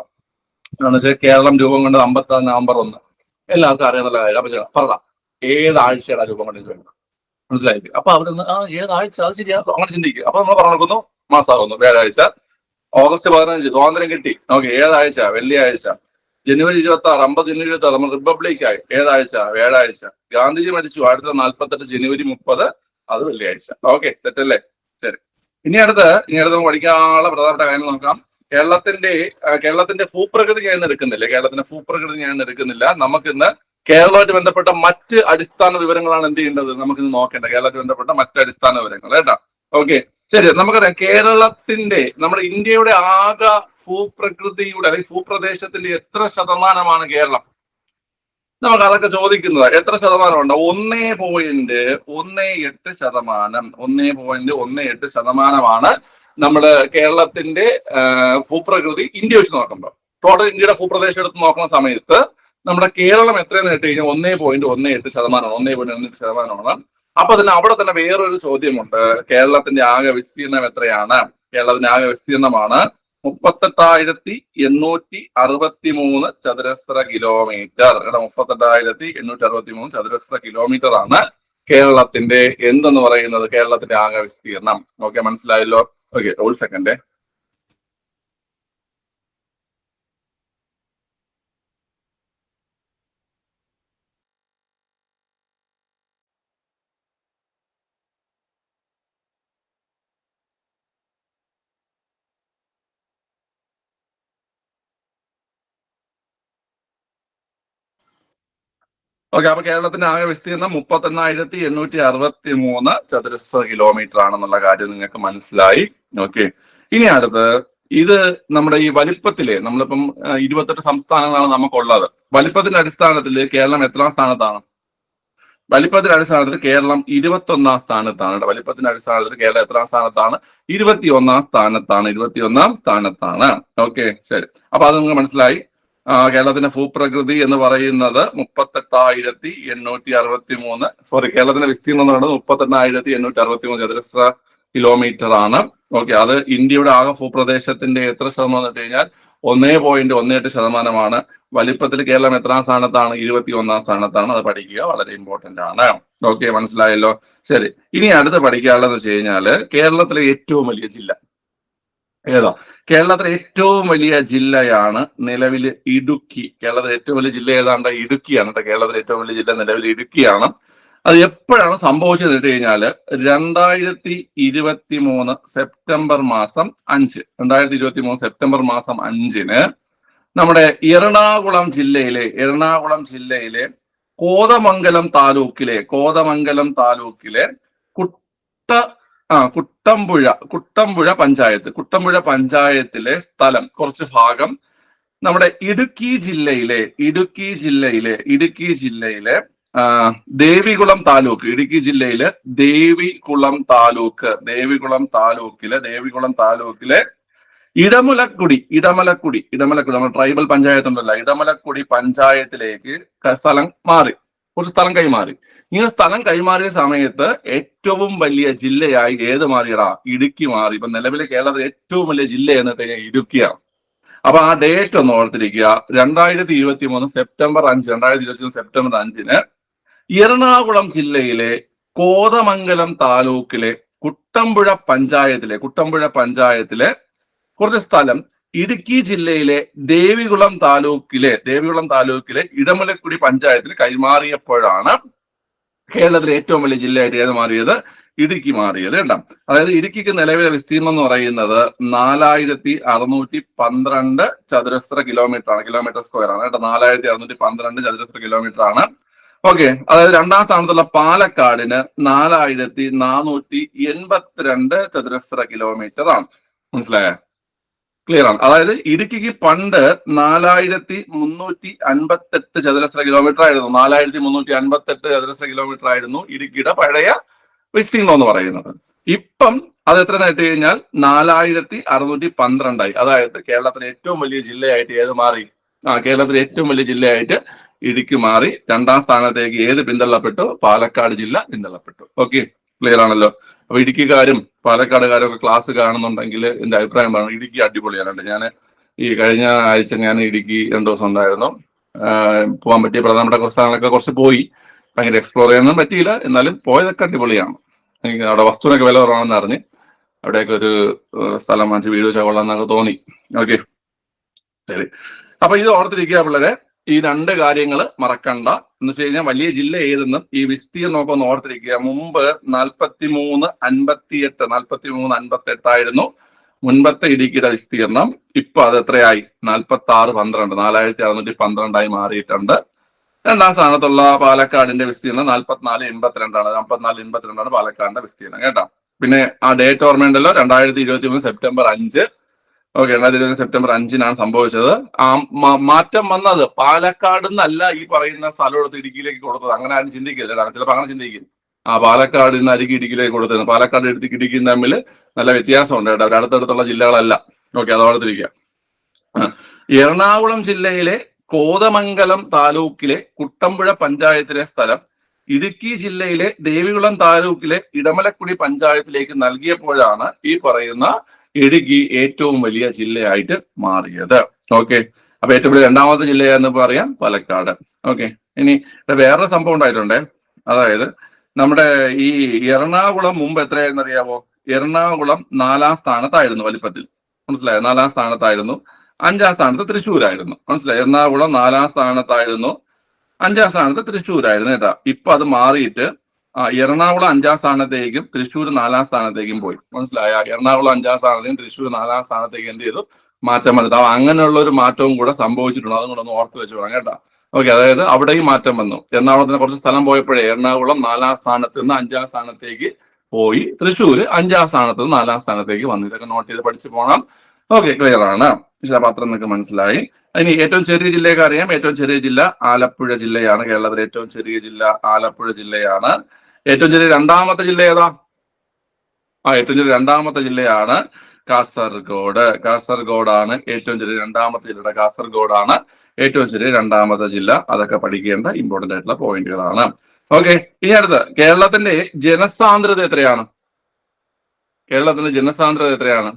എന്ന് വെച്ചാൽ കേരളം രൂപം കൊണ്ട് അമ്പത്തി നവംബർ ഒന്ന്. എല്ലാവർക്കും അറിയാന്നുള്ള കാര്യം. അപ്പൊ ചേട്ടാ, പറ ആ രൂപം കൊണ്ട് വേണം മനസ്സിലായില്ലേ? അപ്പൊ അവിടെ നിന്ന് ആ ഏതാഴ്ച അത് ശരിയാ അങ്ങനെ ചിന്തിക്കുക. അപ്പൊ നമ്മൾ പറഞ്ഞു മാസമാകുന്നു വ്യാഴാഴ്ച ഓഗസ്റ്റ് പതിനഞ്ച് സ്വാതന്ത്ര്യം കിട്ടി. ഓക്കെ ഏതാഴ്ച വെള്ളിയാഴ്ച ജനുവരി ഇരുപത്തി ആറ് അമ്പത് ജനുവരി ഇരുപത്തി ആറ് നമ്മൾ റിപ്പബ്ലിക് ആയി ഏതാഴ്ച വ്യാഴാഴ്ച. ഗാന്ധിജി മരിച്ചു അടുത്ത നാൽപ്പത്തെട്ട് ജനുവരി മുപ്പത് അത് വെള്ളിയാഴ്ച. ഓക്കെ തെറ്റല്ലേ? ശരി. ഇനി അടുത്ത് ഇനി അടുത്ത് നമുക്ക് പഠിക്കാനുള്ള പ്രധാനപ്പെട്ട കാര്യം നോക്കാം. കേരളത്തിന്റെ കേരളത്തിന്റെ ഭൂപ്രകൃതി ഞാൻ എടുക്കുന്നില്ല. കേരളത്തിന്റെ ഭൂപ്രകൃതി ഞാൻ എടുക്കുന്നില്ല. നമുക്കിന്ന് കേരളമായിട്ട് ബന്ധപ്പെട്ട മറ്റ് അടിസ്ഥാന വിവരങ്ങളാണ് എന്ത് ചെയ്യേണ്ടത്? നമുക്ക് ഇന്ന് നോക്കേണ്ടത് കേരളമായിട്ട് ബന്ധപ്പെട്ട മറ്റ് അടിസ്ഥാന വിവരങ്ങൾ കേട്ടാ? ഓക്കെ. ശരി നമുക്കറിയാം കേരളത്തിന്റെ നമ്മുടെ ഇന്ത്യയുടെ ആകെ ഭൂപ്രകൃതിയുടെ അല്ലെങ്കിൽ ഭൂപ്രദേശത്തിന്റെ എത്ര ശതമാനമാണ് കേരളം? നമുക്ക് അതൊക്കെ ചോദിക്കുന്നത്. എത്ര ശതമാനമുണ്ട്? ഒന്നേ പോയിന്റ് ഒന്നേ എട്ട് ശതമാനം. ഒന്നേ പോയിന്റ് ഒന്നേ എട്ട് ശതമാനമാണ് നമ്മുടെ കേരളത്തിന്റെ ഭൂപ്രകൃതി ഇന്ത്യ വെച്ച് നോക്കുമ്പോൾ ടോട്ടൽ ഇന്ത്യയുടെ ഭൂപ്രദേശം എടുത്ത് നോക്കുന്ന സമയത്ത് നമ്മുടെ കേരളം എത്രയെന്ന് കേട്ട് കഴിഞ്ഞാൽ ഒന്നേ പോയിന്റ് ഒന്നേ എട്ട് ശതമാനമാണ് ഒന്നേ പോയിന്റ് ഒന്ന് എട്ട് ശതമാനമാണ്. അപ്പൊ തന്നെ അവിടെ തന്നെ വേറൊരു ചോദ്യമുണ്ട്. കേരളത്തിന്റെ ആകെ വിസ്തീർണം എത്രയാണ്? കേരളത്തിന്റെ ആകെ വിസ്തീർണമാണ് മുപ്പത്തെട്ടായിരത്തി എണ്ണൂറ്റി അറുപത്തി മൂന്ന് ചതുരശ്ര കിലോമീറ്റർ കേട്ടോ മുപ്പത്തെട്ടായിരത്തി എണ്ണൂറ്റി അറുപത്തി മൂന്ന് ചതുരശ്ര കിലോമീറ്റർ ആണ് കേരളത്തിന്റെ എന്തെന്ന് പറയുന്നത് കേരളത്തിന്റെ ആകെ വിസ്തീർണം ഓക്കെ മനസ്സിലായല്ലോ? ഓക്കെ ഒരു സെക്കൻഡ് ഓക്കെ അപ്പൊ കേരളത്തിന്റെ ആകെ വിസ്തീർണം മുപ്പത്തെണ്ണായിരത്തി എണ്ണൂറ്റി അറുപത്തി മൂന്ന് ചതുരശ്ര കിലോമീറ്റർ ആണെന്നുള്ള കാര്യം നിങ്ങൾക്ക് മനസ്സിലായി. ഓക്കെ ഇനി അടുത്ത് ഇത് നമ്മുടെ ഈ വലിപ്പത്തിലെ നമ്മളിപ്പം ഇരുപത്തെട്ട് സംസ്ഥാനങ്ങളാണ് നമുക്കുള്ളത്. വലിപ്പത്തിന്റെ അടിസ്ഥാനത്തിൽ കേരളം എത്രാം സ്ഥാനത്താണ്? വലിപ്പത്തിന്റെ അടിസ്ഥാനത്തിൽ കേരളം ഇരുപത്തി ഒന്നാം സ്ഥാനത്താണ്. വലിപ്പത്തിന്റെ അടിസ്ഥാനത്തിൽ കേരളം എത്രാം സ്ഥാനത്താണ്? ഇരുപത്തി ഒന്നാം സ്ഥാനത്താണ്. ഇരുപത്തി ഒന്നാം സ്ഥാനത്താണ്. ഓക്കെ ശരി. അപ്പൊ അത് നിങ്ങൾക്ക് മനസ്സിലായി. കേരളത്തിന്റെ ഭൂപ്രകൃതി എന്ന് പറയുന്നത് മുപ്പത്തെട്ടായിരത്തി എണ്ണൂറ്റി അറുപത്തി മൂന്ന് സോറി കേരളത്തിന്റെ വിസ്തീർണം എന്ന് പറയുന്നത് മുപ്പത്തെട്ടായിരത്തി എണ്ണൂറ്റി അറുപത്തി മൂന്ന് ചതുരശ്ര കിലോമീറ്റർ ആണ്. ഓക്കെ അത് ഇന്ത്യയുടെ ആകെ ഭൂപ്രദേശത്തിന്റെ എത്ര ശതമാനം എന്ന് വെച്ച് കഴിഞ്ഞാൽ ഒന്നേ പോയിന്റ് ഒന്ന് എട്ട് ശതമാനമാണ്. വലിപ്പത്തിൽ കേരളം എത്രാം സ്ഥാനത്താണ്? ഇരുപത്തി ഒന്നാം സ്ഥാനത്താണ്. അത് പഠിക്കുക വളരെ ഇമ്പോർട്ടന്റ് ആണ്. ഓക്കെ മനസ്സിലായല്ലോ? ശരി ഇനി അടുത്ത് പഠിക്കാനുള്ളത് വെച്ച് കഴിഞ്ഞാൽ കേരളത്തിലെ ഏറ്റവും വലിയ ജില്ല. ഏതാ? കേരളത്തിലെ ഏറ്റവും വലിയ ജില്ലയാണ് നിലവിൽ ഇടുക്കി. കേരളത്തിലെ ഏറ്റവും വലിയ ജില്ല ഏതാണ്ട് ഇടുക്കിയാണ് കേട്ടോ. കേരളത്തിലെ ഏറ്റവും വലിയ ജില്ല നിലവിൽ ഇടുക്കിയാണ്. അത് എപ്പോഴാണ് സംഭവിച്ചത് വെച്ച് കഴിഞ്ഞാൽ രണ്ടായിരത്തി ഇരുപത്തി മൂന്ന് സെപ്റ്റംബർ മാസം അഞ്ച്. രണ്ടായിരത്തി ഇരുപത്തി മൂന്ന് സെപ്റ്റംബർ മാസം അഞ്ചിന് നമ്മുടെ എറണാകുളം ജില്ലയിലെ എറണാകുളം ജില്ലയിലെ കോതമംഗലം താലൂക്കിലെ കോതമംഗലം താലൂക്കിലെ കുട്ട ആ കുട്ടമ്പുഴ കുട്ടമ്പുഴ പഞ്ചായത്ത്. കുട്ടമ്പുഴ പഞ്ചായത്തിലെ സ്ഥലം കുറച്ച് ഭാഗം നമ്മുടെ ഇടുക്കി ജില്ലയിലെ ഇടുക്കി ജില്ലയിലെ ഇടുക്കി ജില്ലയിലെ ദേവികുളം താലൂക്ക് ഇടുക്കി ജില്ലയിലെ ദേവികുളം താലൂക്ക് ദേവികുളം താലൂക്കിലെ ദേവികുളം താലൂക്കിലെ ഇടമലക്കുടി ഇടമലക്കുടി ഇടമലക്കുടി നമ്മുടെ ട്രൈബൽ പഞ്ചായത്ത് ഉണ്ടല്ലോ ഇടമലക്കുടി പഞ്ചായത്തിലേക്ക് സ്ഥലം മാറി. ഒരു സ്ഥലം കൈമാറി. ഇങ്ങനെ സ്ഥലം കൈമാറിയ സമയത്ത് ഏറ്റവും വലിയ ജില്ലയായി ഏത് മാറിയടാ? ഇടുക്കി മാറി. ഇപ്പൊ നിലവിലെ കേരളത്തിലെ ഏറ്റവും വലിയ ജില്ല എന്നിട്ട് കഴിഞ്ഞാൽ ഇടുക്കിയാണ്. അപ്പൊ ആ ഡേറ്റ് ഒന്ന് ഓർത്തിരിക്കുക. രണ്ടായിരത്തി ഇരുപത്തി മൂന്ന് സെപ്റ്റംബർ അഞ്ച് രണ്ടായിരത്തി ഇരുപത്തി മൂന്ന് സെപ്റ്റംബർ അഞ്ചിന് എറണാകുളം ജില്ലയിലെ കോതമംഗലം താലൂക്കിലെ കുട്ടമ്പുഴ പഞ്ചായത്തിലെ കുട്ടമ്പുഴ പഞ്ചായത്തിലെ കുറച്ച് സ്ഥലം ഇടുക്കി ജില്ലയിലെ ദേവികുളം താലൂക്കിലെ ദേവികുളം താലൂക്കിലെ ഇടമലക്കുടി പഞ്ചായത്തിൽ കൈമാറിയപ്പോഴാണ് കേരളത്തിലെ ഏറ്റവും വലിയ ജില്ലയായിട്ട് ഏത് മാറിയത്? ഇടുക്കി മാറിയത് കേട്ടോ അതായത് ഇടുക്കിക്ക് നിലവിലെ വിസ്തീർണം എന്ന് പറയുന്നത് നാലായിരത്തി അറുന്നൂറ്റി പന്ത്രണ്ട് ചതുരശ്ര കിലോമീറ്റർ ആണ് കിലോമീറ്റർ സ്ക്വയർ ആണ് കേട്ടോ. നാലായിരത്തി അറുന്നൂറ്റി പന്ത്രണ്ട് ചതുരശ്ര കിലോമീറ്റർ ആണ്. ഓക്കെ അതായത് രണ്ടാം സ്ഥാനത്തുള്ള പാലക്കാടിന് നാലായിരത്തി നാനൂറ്റി എൺപത്തിരണ്ട് ചതുരശ്ര കിലോമീറ്റർ ആണ്. മനസ്സിലായോ? ക്ലിയർ ആണ്. അതായത് ഇടുക്കിക്ക് പണ്ട് നാലായിരത്തി മുന്നൂറ്റി അൻപത്തെട്ട് ചതുരശ്ര കിലോമീറ്റർ ആയിരുന്നു. നാലായിരത്തി മുന്നൂറ്റി അൻപത്തെട്ട് ചതുരശ്ര കിലോമീറ്റർ ആയിരുന്നു ഇടുക്കിയുടെ പഴയ വിസ്തീർണം എന്ന് പറയുന്നത്. ഇപ്പം അത് എത്ര നേട്ട് കഴിഞ്ഞാൽ നാലായിരത്തി അറുന്നൂറ്റി പന്ത്രണ്ടായി അതായത് കേരളത്തിലെ ഏറ്റവും വലിയ ജില്ലയായിട്ട് ഏത് മാറി? ആ കേരളത്തിലെ ഏറ്റവും വലിയ ജില്ലയായിട്ട് ഇടുക്കി മാറി. രണ്ടാം സ്ഥാനത്തേക്ക് ഏത് പിന്തള്ളപ്പെട്ടു? പാലക്കാട് ജില്ല പിന്തള്ളപ്പെട്ടു. ഓക്കെ ക്ലിയർ ആണല്ലോ? അപ്പൊ ഇടുക്കിക്കാരും പാലക്കാടുകാരും ഒക്കെ ക്ലാസ് കാണുന്നുണ്ടെങ്കിൽ എന്റെ അഭിപ്രായം പറയണം. ഇടുക്കി അടിപൊളിയാണ്. ഞാൻ ഈ കഴിഞ്ഞ ആഴ്ച ഞാൻ ഇടുക്കി രണ്ടു ദിവസം ഉണ്ടായിരുന്നു. പോകാൻ പറ്റിയ പ്രധാനപ്പെട്ട കുറച്ച് സ്ഥലങ്ങളൊക്കെ കുറച്ച് പോയി. ഭയങ്കര എക്സ്പ്ലോർ ചെയ്യാനൊന്നും പറ്റിയില്ല. എന്നാലും പോയതൊക്കെ അടിപൊളിയാണ്. അവിടെ വസ്തുവിനൊക്കെ വില കുറവാണെന്ന് അറിഞ്ഞ് അവിടെയൊക്കെ ഒരു സ്ഥലം വാങ്ങിച്ച് വീട് വെച്ചാൽ കൊള്ളാം എന്നൊക്കെ തോന്നി. ഓക്കെ ശരി. അപ്പൊ ഇത് ഓർത്തിരിക്കുക പിള്ളേരെ. ഈ രണ്ട് കാര്യങ്ങൾ മറക്കണ്ട. എന്ന് വെച്ച് കഴിഞ്ഞാൽ വലിയ ജില്ല ഏതെന്നും ഈ വിസ്തീർണമൊക്കെ ഒന്ന് ഓർത്തിരിക്കുക. മുമ്പ് നാൽപ്പത്തി മൂന്ന് അൻപത്തിയെട്ട് നാൽപ്പത്തി മൂന്ന് അൻപത്തി എട്ടായിരുന്നു മുൻപത്തെ ഇടുക്കിയുടെ വിസ്തീർണം ഇപ്പൊ അത് എത്രയായി? നാൽപ്പത്തി ആറ് പന്ത്രണ്ട്. നാലായിരത്തി അറുന്നൂറ്റി പന്ത്രണ്ടായി മാറിയിട്ടുണ്ട്. രണ്ടാം സ്ഥാനത്തുള്ള പാലക്കാടിന്റെ വിസ്തീർണം നാൽപ്പത്തിനാല് എൺപത്തിരണ്ടാണ്. നാൽപ്പത്തിനാല് എൺപത്തിരണ്ടാണ് പാലക്കാടിന്റെ വിസ്തീർണം കേട്ടോ. പിന്നെ ആ ഡേറ്റ് ഓർമ്മയുണ്ടല്ലോ? രണ്ടായിരത്തി ഇരുപത്തി മൂന്ന് സെപ്റ്റംബർ അഞ്ച്. ഓക്കെ രണ്ടായിരത്തി ഇരുപത് സെപ്റ്റംബർ അഞ്ചിനാണ് സംഭവിച്ചത്. ആ മാറ്റം വന്നത് പാലക്കാട് നിന്നല്ല ഈ പറയുന്ന സ്ഥലം എടുത്ത് ഇടുക്കിയിലേക്ക് കൊടുത്തത്. അങ്ങനെ ആരും ചിന്തിക്കില്ല ചിലപ്പോൾ അങ്ങനെ ചിന്തിക്കും. ആ പാലക്കാട് നിന്ന് അരികി ഇടുക്കിയിലേക്ക് കൊടുത്തത്. പാലക്കാട് എടുത്ത് ഇടുക്കിയും തമ്മിൽ നല്ല വ്യത്യാസമുണ്ട് കേട്ടോ. അവർ അടുത്തടുത്തുള്ള ജില്ലകളല്ല. ഓക്കെ അത് തിരിക്കുക. എറണാകുളം ജില്ലയിലെ കോതമംഗലം താലൂക്കിലെ കുട്ടമ്പുഴ പഞ്ചായത്തിലെ സ്ഥലം ഇടുക്കി ജില്ലയിലെ ദേവികുളം താലൂക്കിലെ ഇടമലക്കുടി പഞ്ചായത്തിലേക്ക് നൽകിയപ്പോഴാണ് ഈ പറയുന്ന ഇടുക്കി ഏറ്റവും വലിയ ജില്ലയായിട്ട് മാറിയത്. ഓക്കെ അപ്പൊ ഏറ്റവും വലിയ രണ്ടാമത്തെ ജില്ലയാന്ന് പറയാം പാലക്കാട്. ഓക്കെ ഇനി വേറൊരു സംഭവം ഉണ്ടായിട്ടുണ്ടേ. അതായത് നമ്മുടെ ഈ എറണാകുളം മുമ്പ് എത്രയായിരുന്നു അറിയാവോ? എറണാകുളം നാലാം സ്ഥാനത്തായിരുന്നു വലിപ്പത്തിൽ. മനസ്സിലായോ? നാലാം സ്ഥാനത്തായിരുന്നു. അഞ്ചാം സ്ഥാനത്ത് തൃശ്ശൂരായിരുന്നു. മനസ്സിലായി? എറണാകുളം നാലാം സ്ഥാനത്തായിരുന്നു. അഞ്ചാം സ്ഥാനത്ത് തൃശ്ശൂരായിരുന്നു കേട്ടാ. ഇപ്പൊ അത് മാറിയിട്ട് എറണാകുളം അഞ്ചാം സ്ഥാനത്തേക്കും തൃശ്ശൂർ നാലാം സ്ഥാനത്തേക്കും പോയി. മനസ്സിലായ? എറണാകുളം അഞ്ചാം സ്ഥാനത്തേക്കും തൃശ്ശൂർ നാലാം സ്ഥാനത്തേക്ക് എന്ത് ചെയ്തു? മാറ്റം വന്നിട്ട്. അങ്ങനെയുള്ള ഒരു മാറ്റവും കൂടെ സംഭവിച്ചിട്ടുണ്ട്. അതും കൂടെ ഒന്ന് ഓർത്ത് വെച്ച് വേണം കേട്ടോ. ഓക്കെ അതായത് അവിടെയും മാറ്റം വന്നു. എറണാകുളത്തിന് കുറച്ച് സ്ഥലം പോയപ്പോഴേ എറണാകുളം നാലാം സ്ഥാനത്ത് നിന്ന് അഞ്ചാം സ്ഥാനത്തേക്ക് പോയി. തൃശ്ശൂർ അഞ്ചാം സ്ഥാനത്ത് നിന്ന് നാലാം സ്ഥാനത്തേക്ക് വന്നു. ഇതൊക്കെ നോട്ട് ചെയ്ത് പഠിച്ചു പോകണം ഓക്കെ ക്ലിയർ ആണ്. വിശദപാത്രം നിങ്ങൾക്ക് മനസ്സിലായി. ഇനി ഏറ്റവും ചെറിയ ജില്ലയൊക്കെ അറിയാം. ഏറ്റവും ചെറിയ ജില്ല ആലപ്പുഴ ജില്ലയാണ്. കേരളത്തിലെ ഏറ്റവും ചെറിയ ജില്ല ആലപ്പുഴ ജില്ലയാണ്. ഏറ്റവും ചെറിയ രണ്ടാമത്തെ ജില്ല ഏതാ? ആ ഏറ്റവും ചെറിയ രണ്ടാമത്തെ ജില്ലയാണ് കാസർഗോഡ്. കാസർഗോഡാണ് ഏറ്റവും ചെറിയ രണ്ടാമത്തെ ജില്ലയുടെ കാസർഗോഡാണ് ഏറ്റവും ചെറിയ രണ്ടാമത്തെ ജില്ല. അതൊക്കെ പഠിക്കേണ്ട ഇമ്പോർട്ടന്റ് ആയിട്ടുള്ള പോയിന്റുകളാണ്. ഓക്കെ ഇനി അടുത്ത് കേരളത്തിന്റെ ജനസാന്ദ്രത എത്രയാണ്? കേരളത്തിന്റെ ജനസാന്ദ്രത എത്രയാണ്?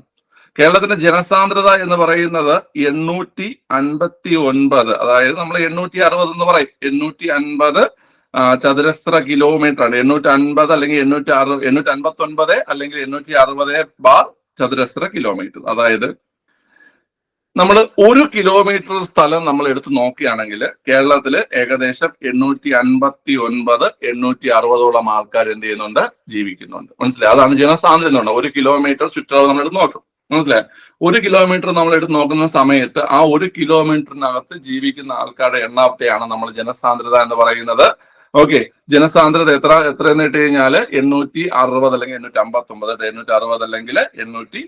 കേരളത്തിന്റെ ജനസാന്ദ്രത എന്ന് പറയുന്നത് എണ്ണൂറ്റി അൻപത്തി ഒൻപത്. അതായത് നമ്മൾ എണ്ണൂറ്റി അറുപത് എന്ന് പറയും. എണ്ണൂറ്റി അൻപത് ചതുരശ്ര കിലോമീറ്റർ ആണ് എണ്ണൂറ്റി അൻപത് അല്ലെങ്കിൽ എണ്ണൂറ്റി അറു എണ്ണൂറ്റി അൻപത്തി ഒൻപത് അല്ലെങ്കിൽ എണ്ണൂറ്റി അറുപത് ബാർ ചതുരശ്ര കിലോമീറ്റർ. അതായത് നമ്മൾ ഒരു കിലോമീറ്റർ സ്ഥലം നമ്മൾ എടുത്ത് നോക്കുകയാണെങ്കിൽ കേരളത്തിൽ ഏകദേശം എണ്ണൂറ്റി അൻപത്തി ഒൻപത് എണ്ണൂറ്റി അറുപതോളം ആൾക്കാർ എന്ത് ചെയ്യുന്നുണ്ട്? ജീവിക്കുന്നുണ്ട്. മനസ്സിലായി? അതാണ് ജനസാന്ദ്രത എന്ന് ഒരു കിലോമീറ്റർ ചുറ്റളവ് നമ്മൾ എടുത്ത് നോക്കും. മനസ്സിലായി? ഒരു കിലോമീറ്റർ നമ്മൾ എടുത്ത് നോക്കുന്ന സമയത്ത് ആ ഒരു കിലോമീറ്ററിനകത്ത് ജീവിക്കുന്ന ആൾക്കാരുടെ എണ്ണത്തെയാണ് നമ്മൾ ജനസാന്ദ്രത എന്ന് പറയുന്നത്. ഓക്കെ ജനസാന്ദ്രത എത്ര എത്ര എന്ന് ഇട്ട് കഴിഞ്ഞാൽ എണ്ണൂറ്റി അറുപത് അല്ലെങ്കിൽ എണ്ണൂറ്റി അമ്പത്തി ഒമ്പത് എണ്ണൂറ്റി അറുപത് അല്ലെങ്കിൽ എണ്ണൂറ്റി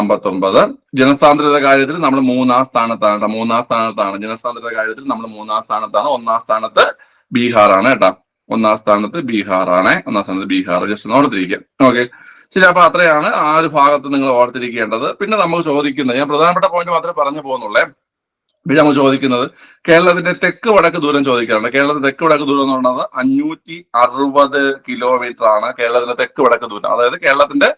അമ്പത്തി ഒമ്പത് ജനസാന്ദ്രത കാര്യത്തിൽ നമ്മൾ മൂന്നാം സ്ഥാനത്താണ് കേട്ടോ മൂന്നാം സ്ഥാനത്താണ്. ജനസാന്ദ്രത കാര്യത്തിൽ നമ്മൾ മൂന്നാം സ്ഥാനത്താണ്. ഒന്നാം സ്ഥാനത്ത് ബീഹാറാണ് കേട്ടോ. ഒന്നാം സ്ഥാനത്ത് ബീഹാറാണ്. ഒന്നാം സ്ഥാനത്ത് ബീഹാർ ജസ്റ്റ് ഓർത്തിരിക്കുക. ഓക്കെ ശരി അപ്പൊ അത്രയാണ് ആ ഒരു ഭാഗത്ത് നിങ്ങൾ ഓർത്തിരിക്കേണ്ടത്. പിന്നെ നമുക്ക് ചോദിക്കുന്നത് ഞാൻ പ്രധാനപ്പെട്ട പോയിന്റ് മാത്രമേ പറഞ്ഞു പോകുന്നുള്ളേ. നമ്മൾ ചോദിക്കുന്നത് കേരളത്തിന്റെ തെക്ക് വടക്ക് ദൂരം ചോദിക്കാറുണ്ട്. കേരളത്തിന്റെ തെക്ക് വടക്ക് ദൂരം എന്ന് പറയുന്നത് അഞ്ഞൂറ്റി അറുപത് കിലോമീറ്റർ ആണ് കേരളത്തിന്റെ തെക്ക് വടക്ക് ദൂരം. അതായത് കേരളത്തിന്റെ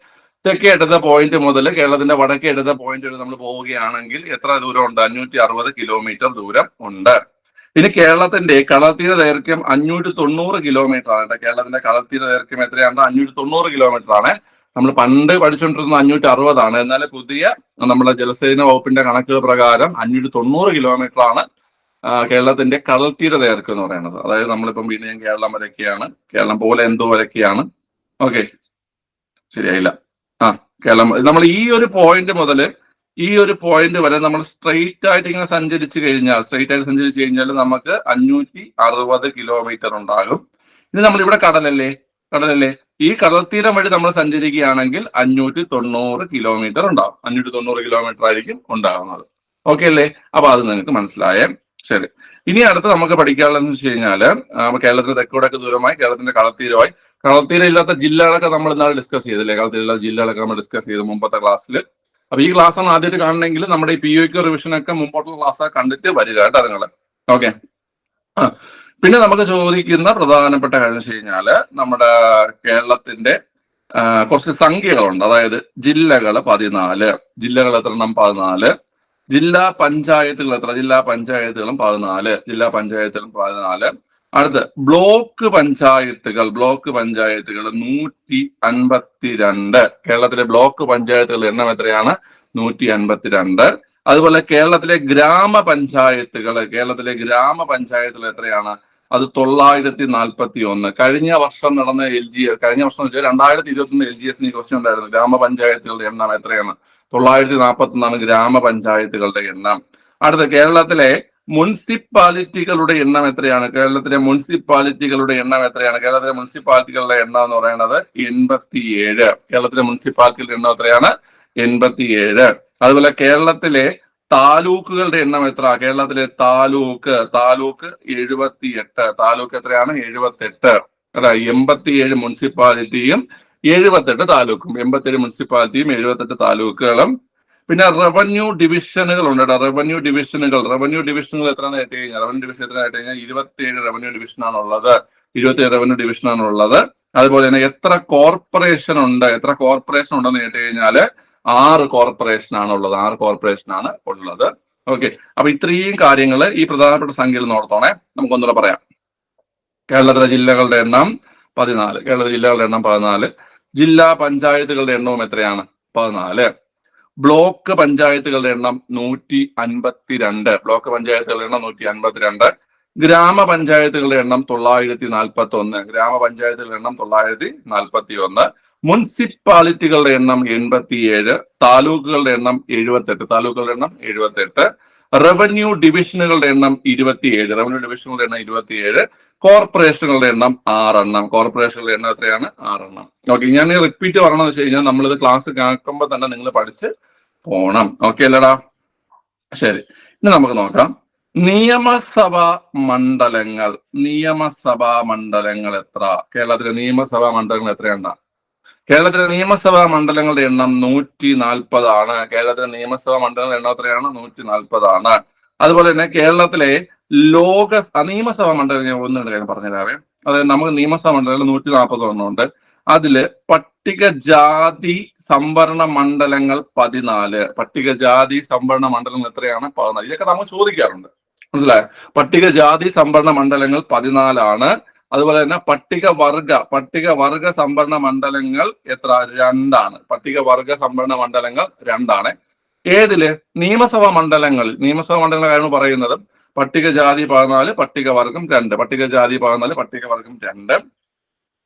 തെക്കേ എടുത്ത പോയിന്റ് മുതൽ കേരളത്തിന്റെ വടക്കേ എടുത്ത പോയിന്റ് വരെ നമ്മൾ പോവുകയാണെങ്കിൽ എത്ര ദൂരം ഉണ്ട് അഞ്ഞൂറ്റി അറുപത് കിലോമീറ്റർ ദൂരം ഉണ്ട്. പിന്നെ കേരളത്തിന്റെ കളത്തിയുടെ ദൈർഘ്യം അഞ്ഞൂറ്റി തൊണ്ണൂറ് കിലോമീറ്റർ ആണ്. കേരളത്തിന്റെ കളത്തിയുടെ ദൈർഘ്യം എത്രയാണ്? അഞ്ഞൂറ്റി തൊണ്ണൂറ് കിലോമീറ്റർ ആണ്. നമ്മൾ പണ്ട് പഠിച്ചുകൊണ്ടിരുന്ന അഞ്ഞൂറ്റി അറുപതാണ് എന്നാൽ പുതിയ നമ്മുടെ ജലസേന വകുപ്പിന്റെ കണക്കുകൾ പ്രകാരം അഞ്ഞൂറ്റി തൊണ്ണൂറ് കിലോമീറ്റർ ആണ് കേരളത്തിന്റെ കടൽത്തീര ദൈർഘ്യം എന്ന് പറയുന്നത്. അതായത് നമ്മളിപ്പം വീണ്ടും കേരളം വരയ്ക്കുകയാണ്. കേരളം പോലെ എന്തോ വരയ്ക്കുകയാണ്. ഓക്കെ. ശരിയായില്ല. ആ കേരളം. നമ്മൾ ഈ ഒരു പോയിന്റ് മുതൽ ഈ ഒരു പോയിന്റ് വരെ നമ്മൾ സ്ട്രെയിറ്റ് ആയിട്ട് ഇങ്ങനെ സഞ്ചരിച്ചു കഴിഞ്ഞാൽ സ്ട്രെയിറ്റ് ആയിട്ട് സഞ്ചരിച്ചു കഴിഞ്ഞാൽ നമുക്ക് അഞ്ഞൂറ്റി അറുപത് കിലോമീറ്റർ ഉണ്ടാകും. ഇനി നമ്മൾ ഇവിടെ കടലല്ലേ? കടലല്ലേ? ഈ കടൽത്തീരം തീരം വഴി നമ്മൾ സഞ്ചരിക്കുകയാണെങ്കിൽ അഞ്ഞൂറ്റി തൊണ്ണൂറ് കിലോമീറ്റർ ഉണ്ടാവും. അഞ്ഞൂറ്റി തൊണ്ണൂറ് കിലോമീറ്റർ ആയിരിക്കും ഉണ്ടാകുന്നത് ഓക്കെ അല്ലേ? അപ്പൊ അത് നിങ്ങൾക്ക് മനസ്സിലായേ? ശരി. ഇനി അടുത്ത് നമുക്ക് പഠിക്കാനുള്ളതെന്ന് വെച്ച് കഴിഞ്ഞാൽ കേരളത്തിന് തെക്കോടൊക്കെ ദൂരമായി കേരളത്തിന്റെ കടൽത്തീരമായി കടൽത്തീരം ഇല്ലാത്ത ജില്ലകളൊക്കെ നമ്മൾ ഇന്നാൾ ഡിസ്കസ് ചെയ്തില്ലേ? ഇല്ലാത്ത ജില്ലകളൊക്കെ നമ്മൾ ഡിസ്കസ് ചെയ്തു മുമ്പത്തെ ക്ലാസ്സിൽ അപ്പൊ ഈ ക്ലാസ് ആണ് ആദ്യമായിട്ട് കാണണമെങ്കിൽ നമ്മുടെ ഈ പി ഒ റിവിഷനൊക്കെ ഒക്കെ മുമ്പോട്ടുള്ള ക്ലാസ് കണ്ടിട്ട് വരിക കേട്ടോ നിങ്ങൾ ഓക്കെ പിന്നെ നമുക്ക് ചോദിക്കുന്ന പ്രധാനപ്പെട്ട കാര്യം വെച്ച് കഴിഞ്ഞാൽ നമ്മുടെ കേരളത്തിന്റെ കുറച്ച് സംഖ്യകളുണ്ട്. അതായത് ജില്ലകൾ പതിനാല് ജില്ലകൾ എത്ര എണ്ണം പതിനാല്. ജില്ലാ പഞ്ചായത്തുകൾ എത്ര? ജില്ലാ പഞ്ചായത്തുകളും പതിനാല്. ജില്ലാ പഞ്ചായത്തുകളും പതിനാല്. അടുത്ത് ബ്ലോക്ക് പഞ്ചായത്തുകൾ. ബ്ലോക്ക് പഞ്ചായത്തുകൾ നൂറ്റി അൻപത്തിരണ്ട് കേരളത്തിലെ ബ്ലോക്ക് പഞ്ചായത്തുകളുടെ എണ്ണം എത്രയാണ്? നൂറ്റി അൻപത്തിരണ്ട് അതുപോലെ കേരളത്തിലെ ഗ്രാമപഞ്ചായത്തുകൾ കേരളത്തിലെ ഗ്രാമപഞ്ചായത്തുകൾ എത്രയാണ്? അത് തൊള്ളായിരത്തി നാൽപ്പത്തി ഒന്ന് കഴിഞ്ഞ വർഷം നടന്ന എൽ ജി കഴിഞ്ഞ വർഷം വെച്ചാൽ രണ്ടായിരത്തി ഇരുപത്തി ഒന്ന് എൽ ജി എസിന് ക്വസ്റ്റ്യൻ ഉണ്ടായിരുന്നു. ഗ്രാമപഞ്ചായത്തുകളുടെ എണ്ണം എത്രയാണ്? തൊള്ളായിരത്തി നാൽപ്പത്തി ഒന്നാണ് ഗ്രാമപഞ്ചായത്തുകളുടെ എണ്ണം. അടുത്ത കേരളത്തിലെ മുനിസിപ്പാലിറ്റികളുടെ എണ്ണം എത്രയാണ്? കേരളത്തിലെ മുനിസിപ്പാലിറ്റികളുടെ എണ്ണം എത്രയാണ്? കേരളത്തിലെ മുനിസിപ്പാലിറ്റികളുടെ എണ്ണം എന്ന് പറയുന്നത് എൺപത്തിയേഴ്. കേരളത്തിലെ മുനിസിപ്പാലിറ്റികളുടെ എണ്ണം എത്രയാണ്? എൺപത്തിയേഴ്. അതുപോലെ കേരളത്തിലെ താലൂക്കുകളുടെ എണ്ണം എത്ര? കേരളത്തിലെ താലൂക്ക് താലൂക്ക് എഴുപത്തി എട്ട് താലൂക്ക് എത്രയാണ്? എഴുപത്തെട്ട്. അല്ല എൺപത്തിയേഴ് മുനിസിപ്പാലിറ്റിയും എഴുപത്തെട്ട് താലൂക്കും. എൺപത്തിയേഴ് മുനിസിപ്പാലിറ്റിയും എഴുപത്തെട്ട് താലൂക്കുകളും. പിന്നെ റവന്യൂ ഡിവിഷനുകൾ ഉണ്ട് കേട്ടോ റവന്യൂ ഡിവിഷനുകൾ. റവന്യൂ ഡിവിഷനുകൾ എത്ര ആയിട്ട് കഴിഞ്ഞാൽ റവന്യൂ ഡിവിഷൻ എത്ര ആയിട്ട് കഴിഞ്ഞാൽ ഇരുപത്തിയേഴ് റവന്യൂ ഡിവിഷനാണ് ഉള്ളത് ഇരുപത്തിയേഴ് റവന്യൂ ഡിവിഷനാണ് ഉള്ളത് അതുപോലെ തന്നെ എത്ര കോർപ്പറേഷൻ ഉണ്ട് എത്ര കോർപ്പറേഷൻ ഉണ്ടെന്ന് കേട്ട് കഴിഞ്ഞാൽ ആറ് കോർപ്പറേഷൻ ആണ് ഉള്ളത് ആറ് കോർപ്പറേഷൻ ആണ് ഉള്ളത്. ഓക്കെ അപ്പൊ ഇത്രയും കാര്യങ്ങൾ ഈ പ്രധാനപ്പെട്ട സംഖ്യയിൽ നോർത്തോണേ നമുക്കൊന്നുകൂടെ പറയാം. കേരളത്തിലെ ജില്ലകളുടെ എണ്ണം പതിനാല്. കേരളത്തിലെ ജില്ലകളുടെ എണ്ണം പതിനാല്. ജില്ലാ പഞ്ചായത്തുകളുടെ എണ്ണവും എത്രയാണ്? പതിനാല്. ബ്ലോക്ക് പഞ്ചായത്തുകളുടെ എണ്ണം നൂറ്റി അൻപത്തിരണ്ട് ബ്ലോക്ക് പഞ്ചായത്തുകളുടെ എണ്ണം നൂറ്റി അൻപത്തിരണ്ട് ഗ്രാമപഞ്ചായത്തുകളുടെ എണ്ണം തൊള്ളായിരത്തി നാൽപ്പത്തി ഒന്ന് ഗ്രാമപഞ്ചായത്തുകളുടെ എണ്ണം തൊള്ളായിരത്തി നാൽപ്പത്തി ഒന്ന് മുനിസിപ്പാലിറ്റികളുടെ എണ്ണം എൺപത്തിയേഴ് താലൂക്കുകളുടെ എണ്ണം എഴുപത്തെട്ട് താലൂക്കുകളുടെ എണ്ണം എഴുപത്തെട്ട് റവന്യൂ ഡിവിഷനുകളുടെ എണ്ണം ഇരുപത്തിയേഴ് റവന്യൂ ഡിവിഷനുകളുടെ എണ്ണം ഇരുപത്തിയേഴ് കോർപ്പറേഷനുകളുടെ എണ്ണം ആറെണ്ണം. കോർപ്പറേഷനുകളുടെ എണ്ണം എത്രയാണ്? ആറെണ്ണം. ഓക്കെ ഞാൻ റിപ്പീറ്റ് പറയണമെന്ന് വെച്ച് കഴിഞ്ഞാൽ നമ്മളിത് ക്ലാസ് കേൾക്കുമ്പോൾ തന്നെ നിങ്ങൾ പഠിച്ച് പോണം. ഓക്കെ അല്ലടാ? ശരി. ഇനി നമുക്ക് നോക്കാം. നിയമസഭാ മണ്ഡലങ്ങൾ. നിയമസഭാ മണ്ഡലങ്ങൾ എത്ര? കേരളത്തിലെ നിയമസഭാ മണ്ഡലങ്ങൾ എത്രയുണ്ട കേരളത്തിലെ നിയമസഭാ മണ്ഡലങ്ങളുടെ എണ്ണം നൂറ്റി നാൽപ്പതാണ് കേരളത്തിലെ നിയമസഭാ മണ്ഡലങ്ങളുടെ എണ്ണം എത്രയാണ്? നൂറ്റി നാൽപ്പതാണ് അതുപോലെ തന്നെ കേരളത്തിലെ ലോക നിയമസഭാ മണ്ഡലം ഞാൻ ഒന്ന് രണ്ട് കാര്യം പറഞ്ഞുതരാവേ. അതായത് നമുക്ക് നിയമസഭാ മണ്ഡലങ്ങൾ നൂറ്റി നാൽപ്പത് ഉണ്ട് അതിൽ പട്ടികജാതി സംവരണ മണ്ഡലങ്ങൾ പതിനാല്. പട്ടികജാതി സംവരണ മണ്ഡലങ്ങൾ എത്രയാണ്? പതിനാല്. ഇതൊക്കെ നമ്മൾ ചോദിക്കാറുണ്ട്. മനസ്സിലായോ? പട്ടികജാതി സംവരണ മണ്ഡലങ്ങൾ പതിനാലാണ്. അതുപോലെ തന്നെ പട്ടികവർഗ പട്ടികവർഗ സംവരണ മണ്ഡലങ്ങൾ എത്ര? രണ്ടാണ്. പട്ടികവർഗ സംവരണ മണ്ഡലങ്ങൾ രണ്ടാണ്. ഏതിൽ? നിയമസഭാ മണ്ഡലങ്ങളിൽ. നിയമസഭാ മണ്ഡലങ്ങളാണ് പറയുന്നത്. പട്ടികജാതി പതിനാല് പട്ടികവർഗം രണ്ട്. പട്ടികജാതി പതിനാല് പട്ടികവർഗം രണ്ട്.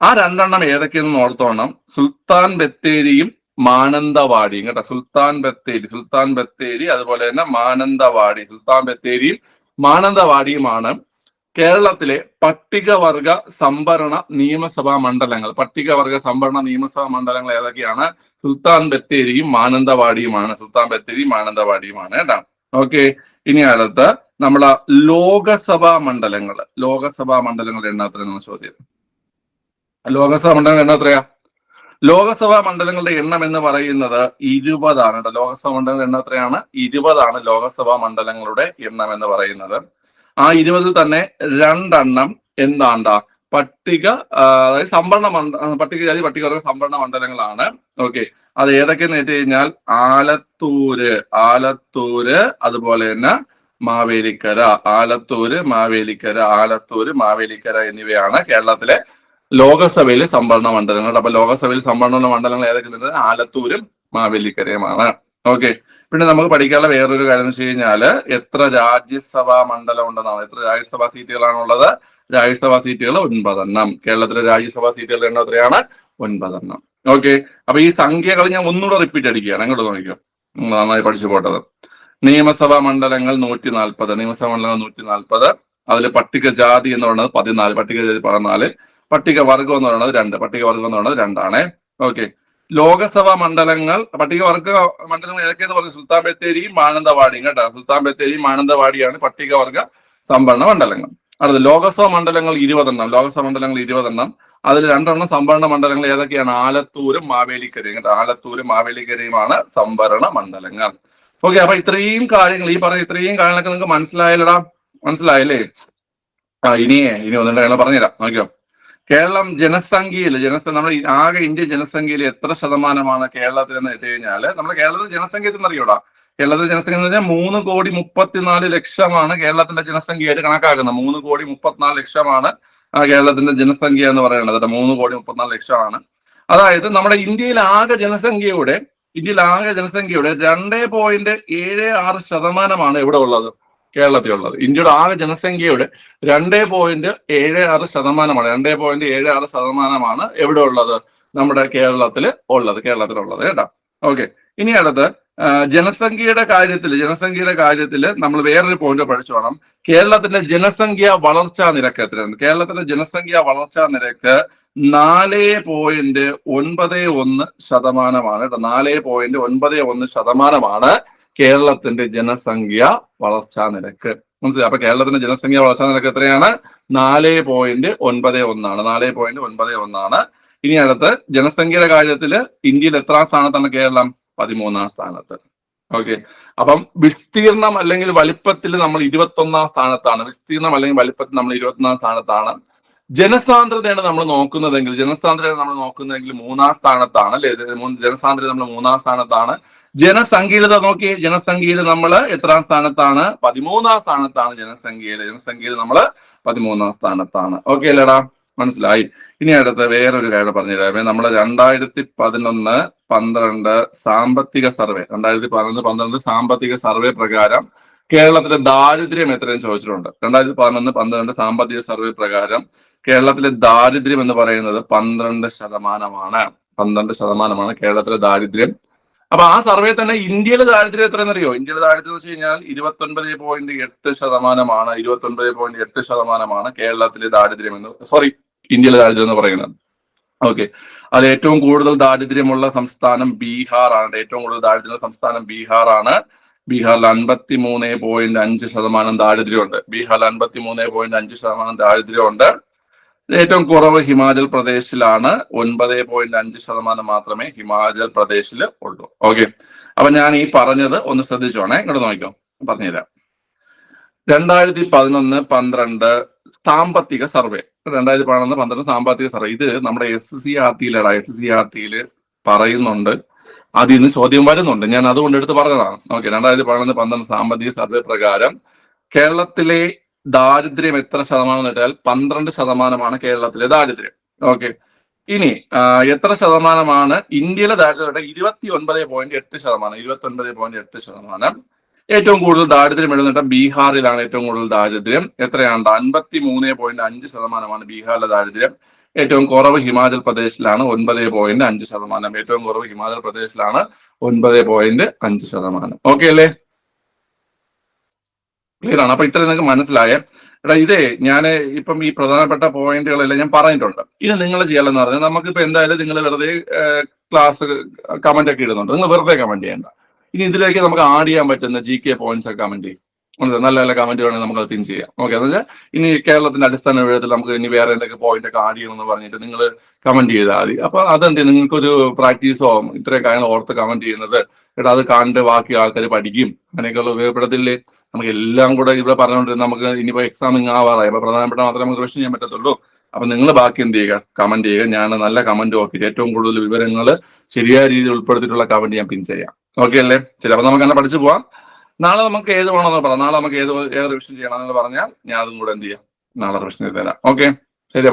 ആ രണ്ടെണ്ണം ഏതൊക്കെയെന്ന് ഓർത്തോണം. സുൽത്താൻ ബത്തേരിയും മാനന്തവാടിയും. കേട്ടോ സുൽത്താൻ ബത്തേരി സുൽത്താൻ ബത്തേരി അതുപോലെ തന്നെ മാനന്തവാടി. സുൽത്താൻ ബത്തേരിയും മാനന്തവാടിയുമാണ്. കേരളത്തിലെ പട്ടികവർഗ സംവരണ നിയമസഭാ മണ്ഡലങ്ങൾ. പട്ടികവർഗ സംവരണ നിയമസഭാ മണ്ഡലങ്ങൾ ഏതൊക്കെയാണ്? സുൽത്താൻ ബത്തേരിയും മാനന്തവാടിയുമാണ്. സുൽത്താൻ ബത്തേരി മാനന്തവാടിയുമാണ് കേട്ടോ. ഓക്കെ ഇനി അടുത്ത് നമ്മളെ ലോകസഭാ മണ്ഡലങ്ങൾ. ലോകസഭാ മണ്ഡലങ്ങളുടെ എണ്ണത്തിന് നമ്മൾ ചോദ്യം? ലോകസഭാ മണ്ഡലങ്ങൾ എണ്ണം എത്രയാ ലോകസഭാ മണ്ഡലങ്ങളുടെ എണ്ണം എന്ന് പറയുന്നത് ഇരുപതാണ് കേട്ടോ. ലോകസഭാ മണ്ഡലങ്ങളുടെ എണ്ണം എത്രയാണ്? ഇരുപതാണ് ലോകസഭാ മണ്ഡലങ്ങളുടെ എണ്ണം എന്ന് പറയുന്നത്. ആ ഇരുപതിൽ തന്നെ രണ്ടെണ്ണം എന്താണ്ട? പട്ടിക അതായത് സംവരണ മണ്ഡ പട്ടികജാതി പട്ടികവർഗ സംവരണ മണ്ഡലങ്ങളാണ്. ഓക്കെ. അത് ഏതൊക്കെയെന്ന് കേട്ട് കഴിഞ്ഞാൽ ആലത്തൂര് ആലത്തൂര് അതുപോലെ തന്നെ മാവേലിക്കര ആലത്തൂര് മാവേലിക്കര ആലത്തൂര് മാവേലിക്കര എന്നിവയാണ് കേരളത്തിലെ ലോകസഭയിലെ സംവരണ മണ്ഡലങ്ങൾ. അപ്പൊ ലോകസഭയിൽ സംവരണ മണ്ഡലങ്ങൾ ഏതൊക്കെ ആലത്തൂരും മാവേലിക്കരയുമാണ്. ഓക്കെ. പിന്നെ നമുക്ക് പഠിക്കാനുള്ള വേറൊരു കാര്യം എന്ന് വെച്ച് കഴിഞ്ഞാൽ എത്ര രാജ്യസഭാ മണ്ഡലം ഉണ്ടെന്നാണ്. എത്ര രാജ്യസഭാ സീറ്റുകളാണ് ഉള്ളത്? രാജ്യസഭാ സീറ്റുകൾ ഒൻപതെണ്ണം. കേരളത്തിലെ രാജ്യസഭാ സീറ്റുകളുടെ എണ്ണം എത്രയാണ്? ഒൻപതെണ്ണം. ഓക്കെ. അപ്പൊ ഈ സംഖ്യകൾ ഞാൻ ഒന്നുകൂടെ റിപ്പീറ്റ് അടിക്കുകയാണ്. അങ്ങോട്ട് നോക്കിയോ നന്നായി പഠിച്ചു പോട്ടത്. നിയമസഭാ മണ്ഡലങ്ങൾ നൂറ്റി നാൽപ്പത് നിയമസഭാ മണ്ഡലങ്ങൾ നൂറ്റി നാൽപ്പത് അതിൽ പട്ടികജാതി എന്ന് പറയുന്നത് പതിനാല്. പട്ടികജാതി പതിനാല്. പട്ടികവർഗം എന്ന് പറയുന്നത് രണ്ട്. പട്ടികവർഗം എന്ന് പറയുന്നത് രണ്ടാണ്. ഓക്കെ. ലോകസഭാ മണ്ഡലങ്ങൾ പട്ടികവർഗ മണ്ഡലങ്ങൾ ഏതൊക്കെയെന്ന് പറഞ്ഞു സുൽത്താൻ ബത്തേരിയും മാനന്തവാടിയും കേട്ടോ. സുൽത്താൻ ബത്തേരിയും മാനന്തവാടിയാണ് പട്ടികവർഗ സംവരണ മണ്ഡലങ്ങൾ. അടുത്ത ലോകസഭാ മണ്ഡലങ്ങൾ ഇരുപതെണ്ണം ലോകസഭാ മണ്ഡലങ്ങൾ ഇരുപതെണ്ണം. അതിൽ രണ്ടെണ്ണം സംവരണ മണ്ഡലങ്ങൾ ഏതൊക്കെയാണ്? ആലത്തൂരും മാവേലിക്കരയും കേട്ടോ. ആലത്തൂരും മാവേലിക്കരയുമാണ് സംവരണ മണ്ഡലങ്ങൾ. ഓക്കെ അപ്പൊ ഇത്രയും കാര്യങ്ങൾ ഈ പറഞ്ഞ ഇത്രയും കാര്യങ്ങളൊക്കെ നിങ്ങൾക്ക് മനസ്സിലായല്ലടാ? മനസ്സിലായല്ലേ? ആ ഇനിയേ ഇനി ഒന്നും കാര്യങ്ങൾ പറഞ്ഞുതരാം. നോക്കിയോ? കേരളം ജനസംഖ്യയിൽ ജനസ നമ്മുടെ ആകെ ഇന്ത്യൻ ജനസംഖ്യയിൽ എത്ര ശതമാനമാണ് കേരളത്തിൽ എന്ന് ഇട്ട് കഴിഞ്ഞാൽ നമ്മുടെ കേരളത്തിൽ ജനസംഖ്യ എന്നറിയൂടാ കേരളത്തിലെ ജനസംഖ്യ എന്ന് പറഞ്ഞാൽ മൂന്ന് കോടി മുപ്പത്തിനാല് ലക്ഷമാണ് കേരളത്തിന്റെ ജനസംഖ്യയായിട്ട് കണക്കാക്കുന്നത്. മൂന്ന് കോടി മുപ്പത്തിനാല് ലക്ഷമാണ് കേരളത്തിന്റെ ജനസംഖ്യ എന്ന് പറയുന്നത് മൂന്ന് കോടി മുപ്പത്തിനാല് ലക്ഷമാണ്. അതായത് നമ്മുടെ ഇന്ത്യയിൽ ആകെ ജനസംഖ്യയുടെ ഇന്ത്യയിൽ ആകെ ജനസംഖ്യയുടെ രണ്ടേ പോയിന്റ് ഏഴ് ആറ് ശതമാനമാണ് ഇവിടെ ഉള്ളത്. കേരളത്തിലുള്ളത്. ഇന്ത്യയുടെ ആകെ ജനസംഖ്യയുടെ രണ്ടേ പോയിന്റ് ഏഴ് ആറ് ശതമാനമാണ്. രണ്ടേ പോയിന്റ് ഏഴ് ആറ് ശതമാനമാണ് എവിടെ ഉള്ളത്? നമ്മുടെ കേരളത്തിൽ ഉള്ളത് കേരളത്തിലുള്ളത് കേട്ടോ. ഓക്കെ. ഇനി അടുത്ത് ജനസംഖ്യയുടെ കാര്യത്തിൽ ജനസംഖ്യയുടെ കാര്യത്തിൽ നമ്മൾ വേറൊരു പോയിന്റ് പഠിച്ചു വേണം. കേരളത്തിന്റെ ജനസംഖ്യ വളർച്ചാ നിരക്ക് എത്രയാണ്? കേരളത്തിന്റെ ജനസംഖ്യ വളർച്ചാ നിരക്ക് നാല് പോയിന്റ് ഒൻപത് ഒന്ന് ശതമാനമാണ് കേട്ടോ. നാല് പോയിന്റ് ഒൻപത് ഒന്ന് ശതമാനമാണ് കേരളത്തിന്റെ ജനസംഖ്യ വളർച്ചാ നിരക്ക്. മനസ്സിലായി? അപ്പൊ കേരളത്തിന്റെ ജനസംഖ്യ വളർച്ചാ നിരക്ക് എത്രയാണ്? നാല് പോയിന്റ് ഒൻപത് ഒന്നാണ്. നാല് പോയിന്റ് ഒൻപത് ഒന്നാണ്. ഇനി അടുത്ത് ജനസംഖ്യയുടെ കാര്യത്തിൽ ഇന്ത്യയിൽ എത്രാം സ്ഥാനത്താണ് കേരളം? പതിമൂന്നാം സ്ഥാനത്ത്. ഓക്കെ. അപ്പം വിസ്തീർണം അല്ലെങ്കിൽ വലിപ്പത്തിൽ നമ്മൾ ഇരുപത്തൊന്നാം സ്ഥാനത്താണ്. വിസ്തീർണം അല്ലെങ്കിൽ വലിപ്പത്തിൽ നമ്മൾ ഇരുപത്തൊന്നാം സ്ഥാനത്താണ്. ജനസാന്ദ്രതയാണ് നമ്മൾ നോക്കുന്നതെങ്കിൽ ജനസാന്ദ്രതയാണ് നമ്മൾ നോക്കുന്നതെങ്കിൽ മൂന്നാം സ്ഥാനത്താണ് അല്ലെ? ജനസാന്ദ്രത നമ്മൾ മൂന്നാം സ്ഥാനത്താണ്. ജനസംഖ്യത നോക്കി. ജനസംഖ്യയിൽ നമ്മൾ എത്രാം സ്ഥാനത്താണ്? പതിമൂന്നാം സ്ഥാനത്താണ് ജനസംഖ്യയിൽ. ജനസംഖ്യയിൽ നമ്മൾ പതിമൂന്നാം സ്ഥാനത്താണ്. ഓക്കെ അല്ലേടാ? മനസ്സിലായി. ഇനി അടുത്ത വേറൊരു കാര്യം പറഞ്ഞുതരാമേ നമ്മൾ രണ്ടായിരത്തി പതിനൊന്ന് പന്ത്രണ്ട് സാമ്പത്തിക സർവേ. രണ്ടായിരത്തി പതിനൊന്ന് പന്ത്രണ്ട് സാമ്പത്തിക സർവേ പ്രകാരം കേരളത്തിലെ ദാരിദ്ര്യം എത്രയും ചോദിച്ചിട്ടുണ്ട്? രണ്ടായിരത്തി പതിനൊന്ന് പന്ത്രണ്ട് സാമ്പത്തിക സർവേ പ്രകാരം കേരളത്തിലെ ദാരിദ്ര്യം എന്ന് പറയുന്നത് പന്ത്രണ്ട് ശതമാനമാണ്. പന്ത്രണ്ട് ശതമാനമാണ് കേരളത്തിലെ ദാരിദ്ര്യം. അപ്പൊ ആ സർവേ തന്നെ ഇന്ത്യയിലെ ദാരിദ്ര്യം എത്രയെന്നറിയോ ഇന്ത്യയിലെ ദാരിദ്ര്യം വെച്ച് കഴിഞ്ഞാൽ ഇരുപത്തി ഒൻപത് പോയിന്റ് എട്ട് ശതമാനമാണ് ഇരുപത്തി ഒൻപത് പോയിന്റ് എട്ട് ശതമാനമാണ് കേരളത്തിലെ ദാരിദ്ര്യം എന്ന് സോറി ഇന്ത്യയിലെ ദാരിദ്ര്യം എന്ന് പറയുന്നത്. ഓക്കെ അത് ഏറ്റവും കൂടുതൽ ദാരിദ്ര്യമുള്ള സംസ്ഥാനം ബീഹാർ ആണ് ഏറ്റവും കൂടുതൽ ദാരിദ്ര്യമുള്ള സംസ്ഥാനം ബീഹാർ ആണ് ബീഹാറിൽ അൻപത്തി മൂന്ന് പോയിന്റ് അഞ്ച് ശതമാനം ദാരിദ്ര്യമുണ്ട്. ബീഹാറിൽ അൻപത്തി മൂന്ന് പോയിന്റ് അഞ്ച് ശതമാനം ദാരിദ്ര്യമുണ്ട്. ഏറ്റവും കുറവ് ഹിമാചൽ പ്രദേശിലാണ്. ഒൻപത് പോയിന്റ് അഞ്ച് ശതമാനം മാത്രമേ ഹിമാചൽ പ്രദേശിൽ ഉള്ളൂ. ഓക്കെ അപ്പൊ ഞാൻ ഈ പറഞ്ഞത് ഒന്ന് ശ്രദ്ധിച്ചോണേ ഇങ്ങോട്ട് നോക്കിക്കോ. പറഞ്ഞുതരാം. രണ്ടായിരത്തി പതിനൊന്ന് പന്ത്രണ്ട് സാമ്പത്തിക സർവേ. രണ്ടായിരത്തി പതിനൊന്ന് പന്ത്രണ്ട് സാമ്പത്തിക സർവേ. ഇത് നമ്മുടെ എസ് സി ആർ ടിയിലാണ് എസ് സി ആർ ടിയിൽ പറയുന്നുണ്ട്. അതിൽ നിന്ന് ചോദ്യം വരുന്നുണ്ട്. ഞാൻ അതുകൊണ്ട് എടുത്ത് പറഞ്ഞതാണ്. ഓക്കെ രണ്ടായിരത്തി പതിനൊന്ന് പന്ത്രണ്ട് സാമ്പത്തിക സർവേ പ്രകാരം കേരളത്തിലെ ദാരിദ്ര്യം എത്ര ശതമാനം വെച്ചാൽ പന്ത്രണ്ട് ശതമാനമാണ് കേരളത്തിലെ ദാരിദ്ര്യം. ഓക്കെ. ഇനി എത്ര ശതമാനമാണ് ഇന്ത്യയിലെ ദാരിദ്ര്യം ഇരുപത്തി ഒൻപത് പോയിന്റ് എട്ട് ശതമാനം ഇരുപത്തി ഒൻപത് പോയിന്റ് എട്ട് ശതമാനം. ഏറ്റവും കൂടുതൽ ദാരിദ്ര്യം എഴുന്നിട്ട് ബീഹാറിലാണ് ഏറ്റവും കൂടുതൽ ദാരിദ്ര്യം. എത്രയാണ്? അൻപത്തി മൂന്ന് പോയിന്റ് അഞ്ച് ശതമാനമാണ് ബീഹാറിലെ ദാരിദ്ര്യം. ഏറ്റവും കുറവ് ഹിമാചൽ പ്രദേശിലാണ് ഒൻപത് പോയിന്റ് അഞ്ച് ശതമാനം. ഏറ്റവും കുറവ് ഹിമാചൽ പ്രദേശിലാണ് ഒൻപത് പോയിന്റ് അഞ്ച് ശതമാനം. ഓക്കെ അല്ലേ? ക്ലിയർ ആണ്. അപ്പൊ ഇത്രയും നിങ്ങൾക്ക് മനസ്സിലായേ. എടാ ഇതേ ഞാൻ ഇപ്പം ഈ പ്രധാനപ്പെട്ട പോയിന്റുകളെല്ലാം ഞാൻ പറഞ്ഞിട്ടുണ്ട് ഇനി നിങ്ങൾ ചെയ്യണമെന്ന് പറഞ്ഞാൽ നമുക്കിപ്പോ എന്തായാലും നിങ്ങൾ വെറുതെ ക്ലാസ് കമന്റ് ഒക്കെ ഇടുന്നുണ്ട്. നിങ്ങൾ വെറുതെ കമന്റ് ചെയ്യണ്ട. ഇനി ഇതിലേക്ക് നമുക്ക് ആഡ് ചെയ്യാൻ പറ്റുന്ന ജി കെ പോയിന്റ്സ് ഒക്കെ കമന്റ് ചെയ്യും. നല്ല നല്ല കമന്റ് വേണമെങ്കിൽ നമുക്ക് അത് പിൻ ചെയ്യാം. ഓക്കെ എന്ന് വെച്ചാൽ ഇനി കേരളത്തിന്റെ അടിസ്ഥാന വിഷയത്തിൽ നമുക്ക് ഇനി വേറെ എന്തൊക്കെ പോയിന്റ് ഒക്കെ ആഡ് ചെയ്യണമെന്ന് പറഞ്ഞിട്ട് നിങ്ങൾ കമന്റ് ചെയ്താൽ മതി. അപ്പൊ അതെന്ത് നിങ്ങൾക്കൊരു പ്രാക്ടീസോ ഇത്രയും കാര്യങ്ങൾ ഓർത്ത് കമന്റ് ചെയ്യുന്നത്. എടാ അത് കണ്ട് ബാക്കി ആൾക്കാർ പഠിക്കും. അങ്ങനെയൊക്കെയുള്ള ഉപയോഗപ്പെടത്തില്ലേ നമുക്ക് എല്ലാം കൂടെ ഇവിടെ പറഞ്ഞുകൊണ്ടിരുന്ന നമുക്ക് ഇനിയിപ്പോ എക്സാമിങ് ആവാറായി. അപ്പൊ പ്രധാനപ്പെട്ട മാത്രമേ നമുക്ക് ക്വസ്റ്റ്യൻ ചെയ്യാൻ പറ്റത്തുള്ളൂ. അപ്പൊ നിങ്ങൾ ബാക്കി എന്ത് ചെയ്യുക? കമന്റ് ചെയ്യുക. ഞാൻ നല്ല കമന്റ് ഓക്കെ ഏറ്റവും കൂടുതൽ വിവരങ്ങൾ ശരിയായ രീതിയിൽ ഉൾപ്പെടുത്തിയിട്ടുള്ള കമന്റ് ഞാൻ പിൻ ചെയ്യാം. ഓക്കെ അല്ലേ? ശരി അപ്പൊ നമുക്ക് അങ്ങനെ പഠിച്ചു പോവാം. നാളെ നമുക്ക് ഏത് വേണമെന്ന് പറയാം. നാളെ നമുക്ക് ഏത് ഏത് റിവിഷൻ ചെയ്യണമെന്ന് പറഞ്ഞാൽ ഞാൻ അതും കൂടെ എന്ത് ചെയ്യാം? നാളെ റിവിഷൻ ചെയ്ത് തരാം ഓക്കെ ശരി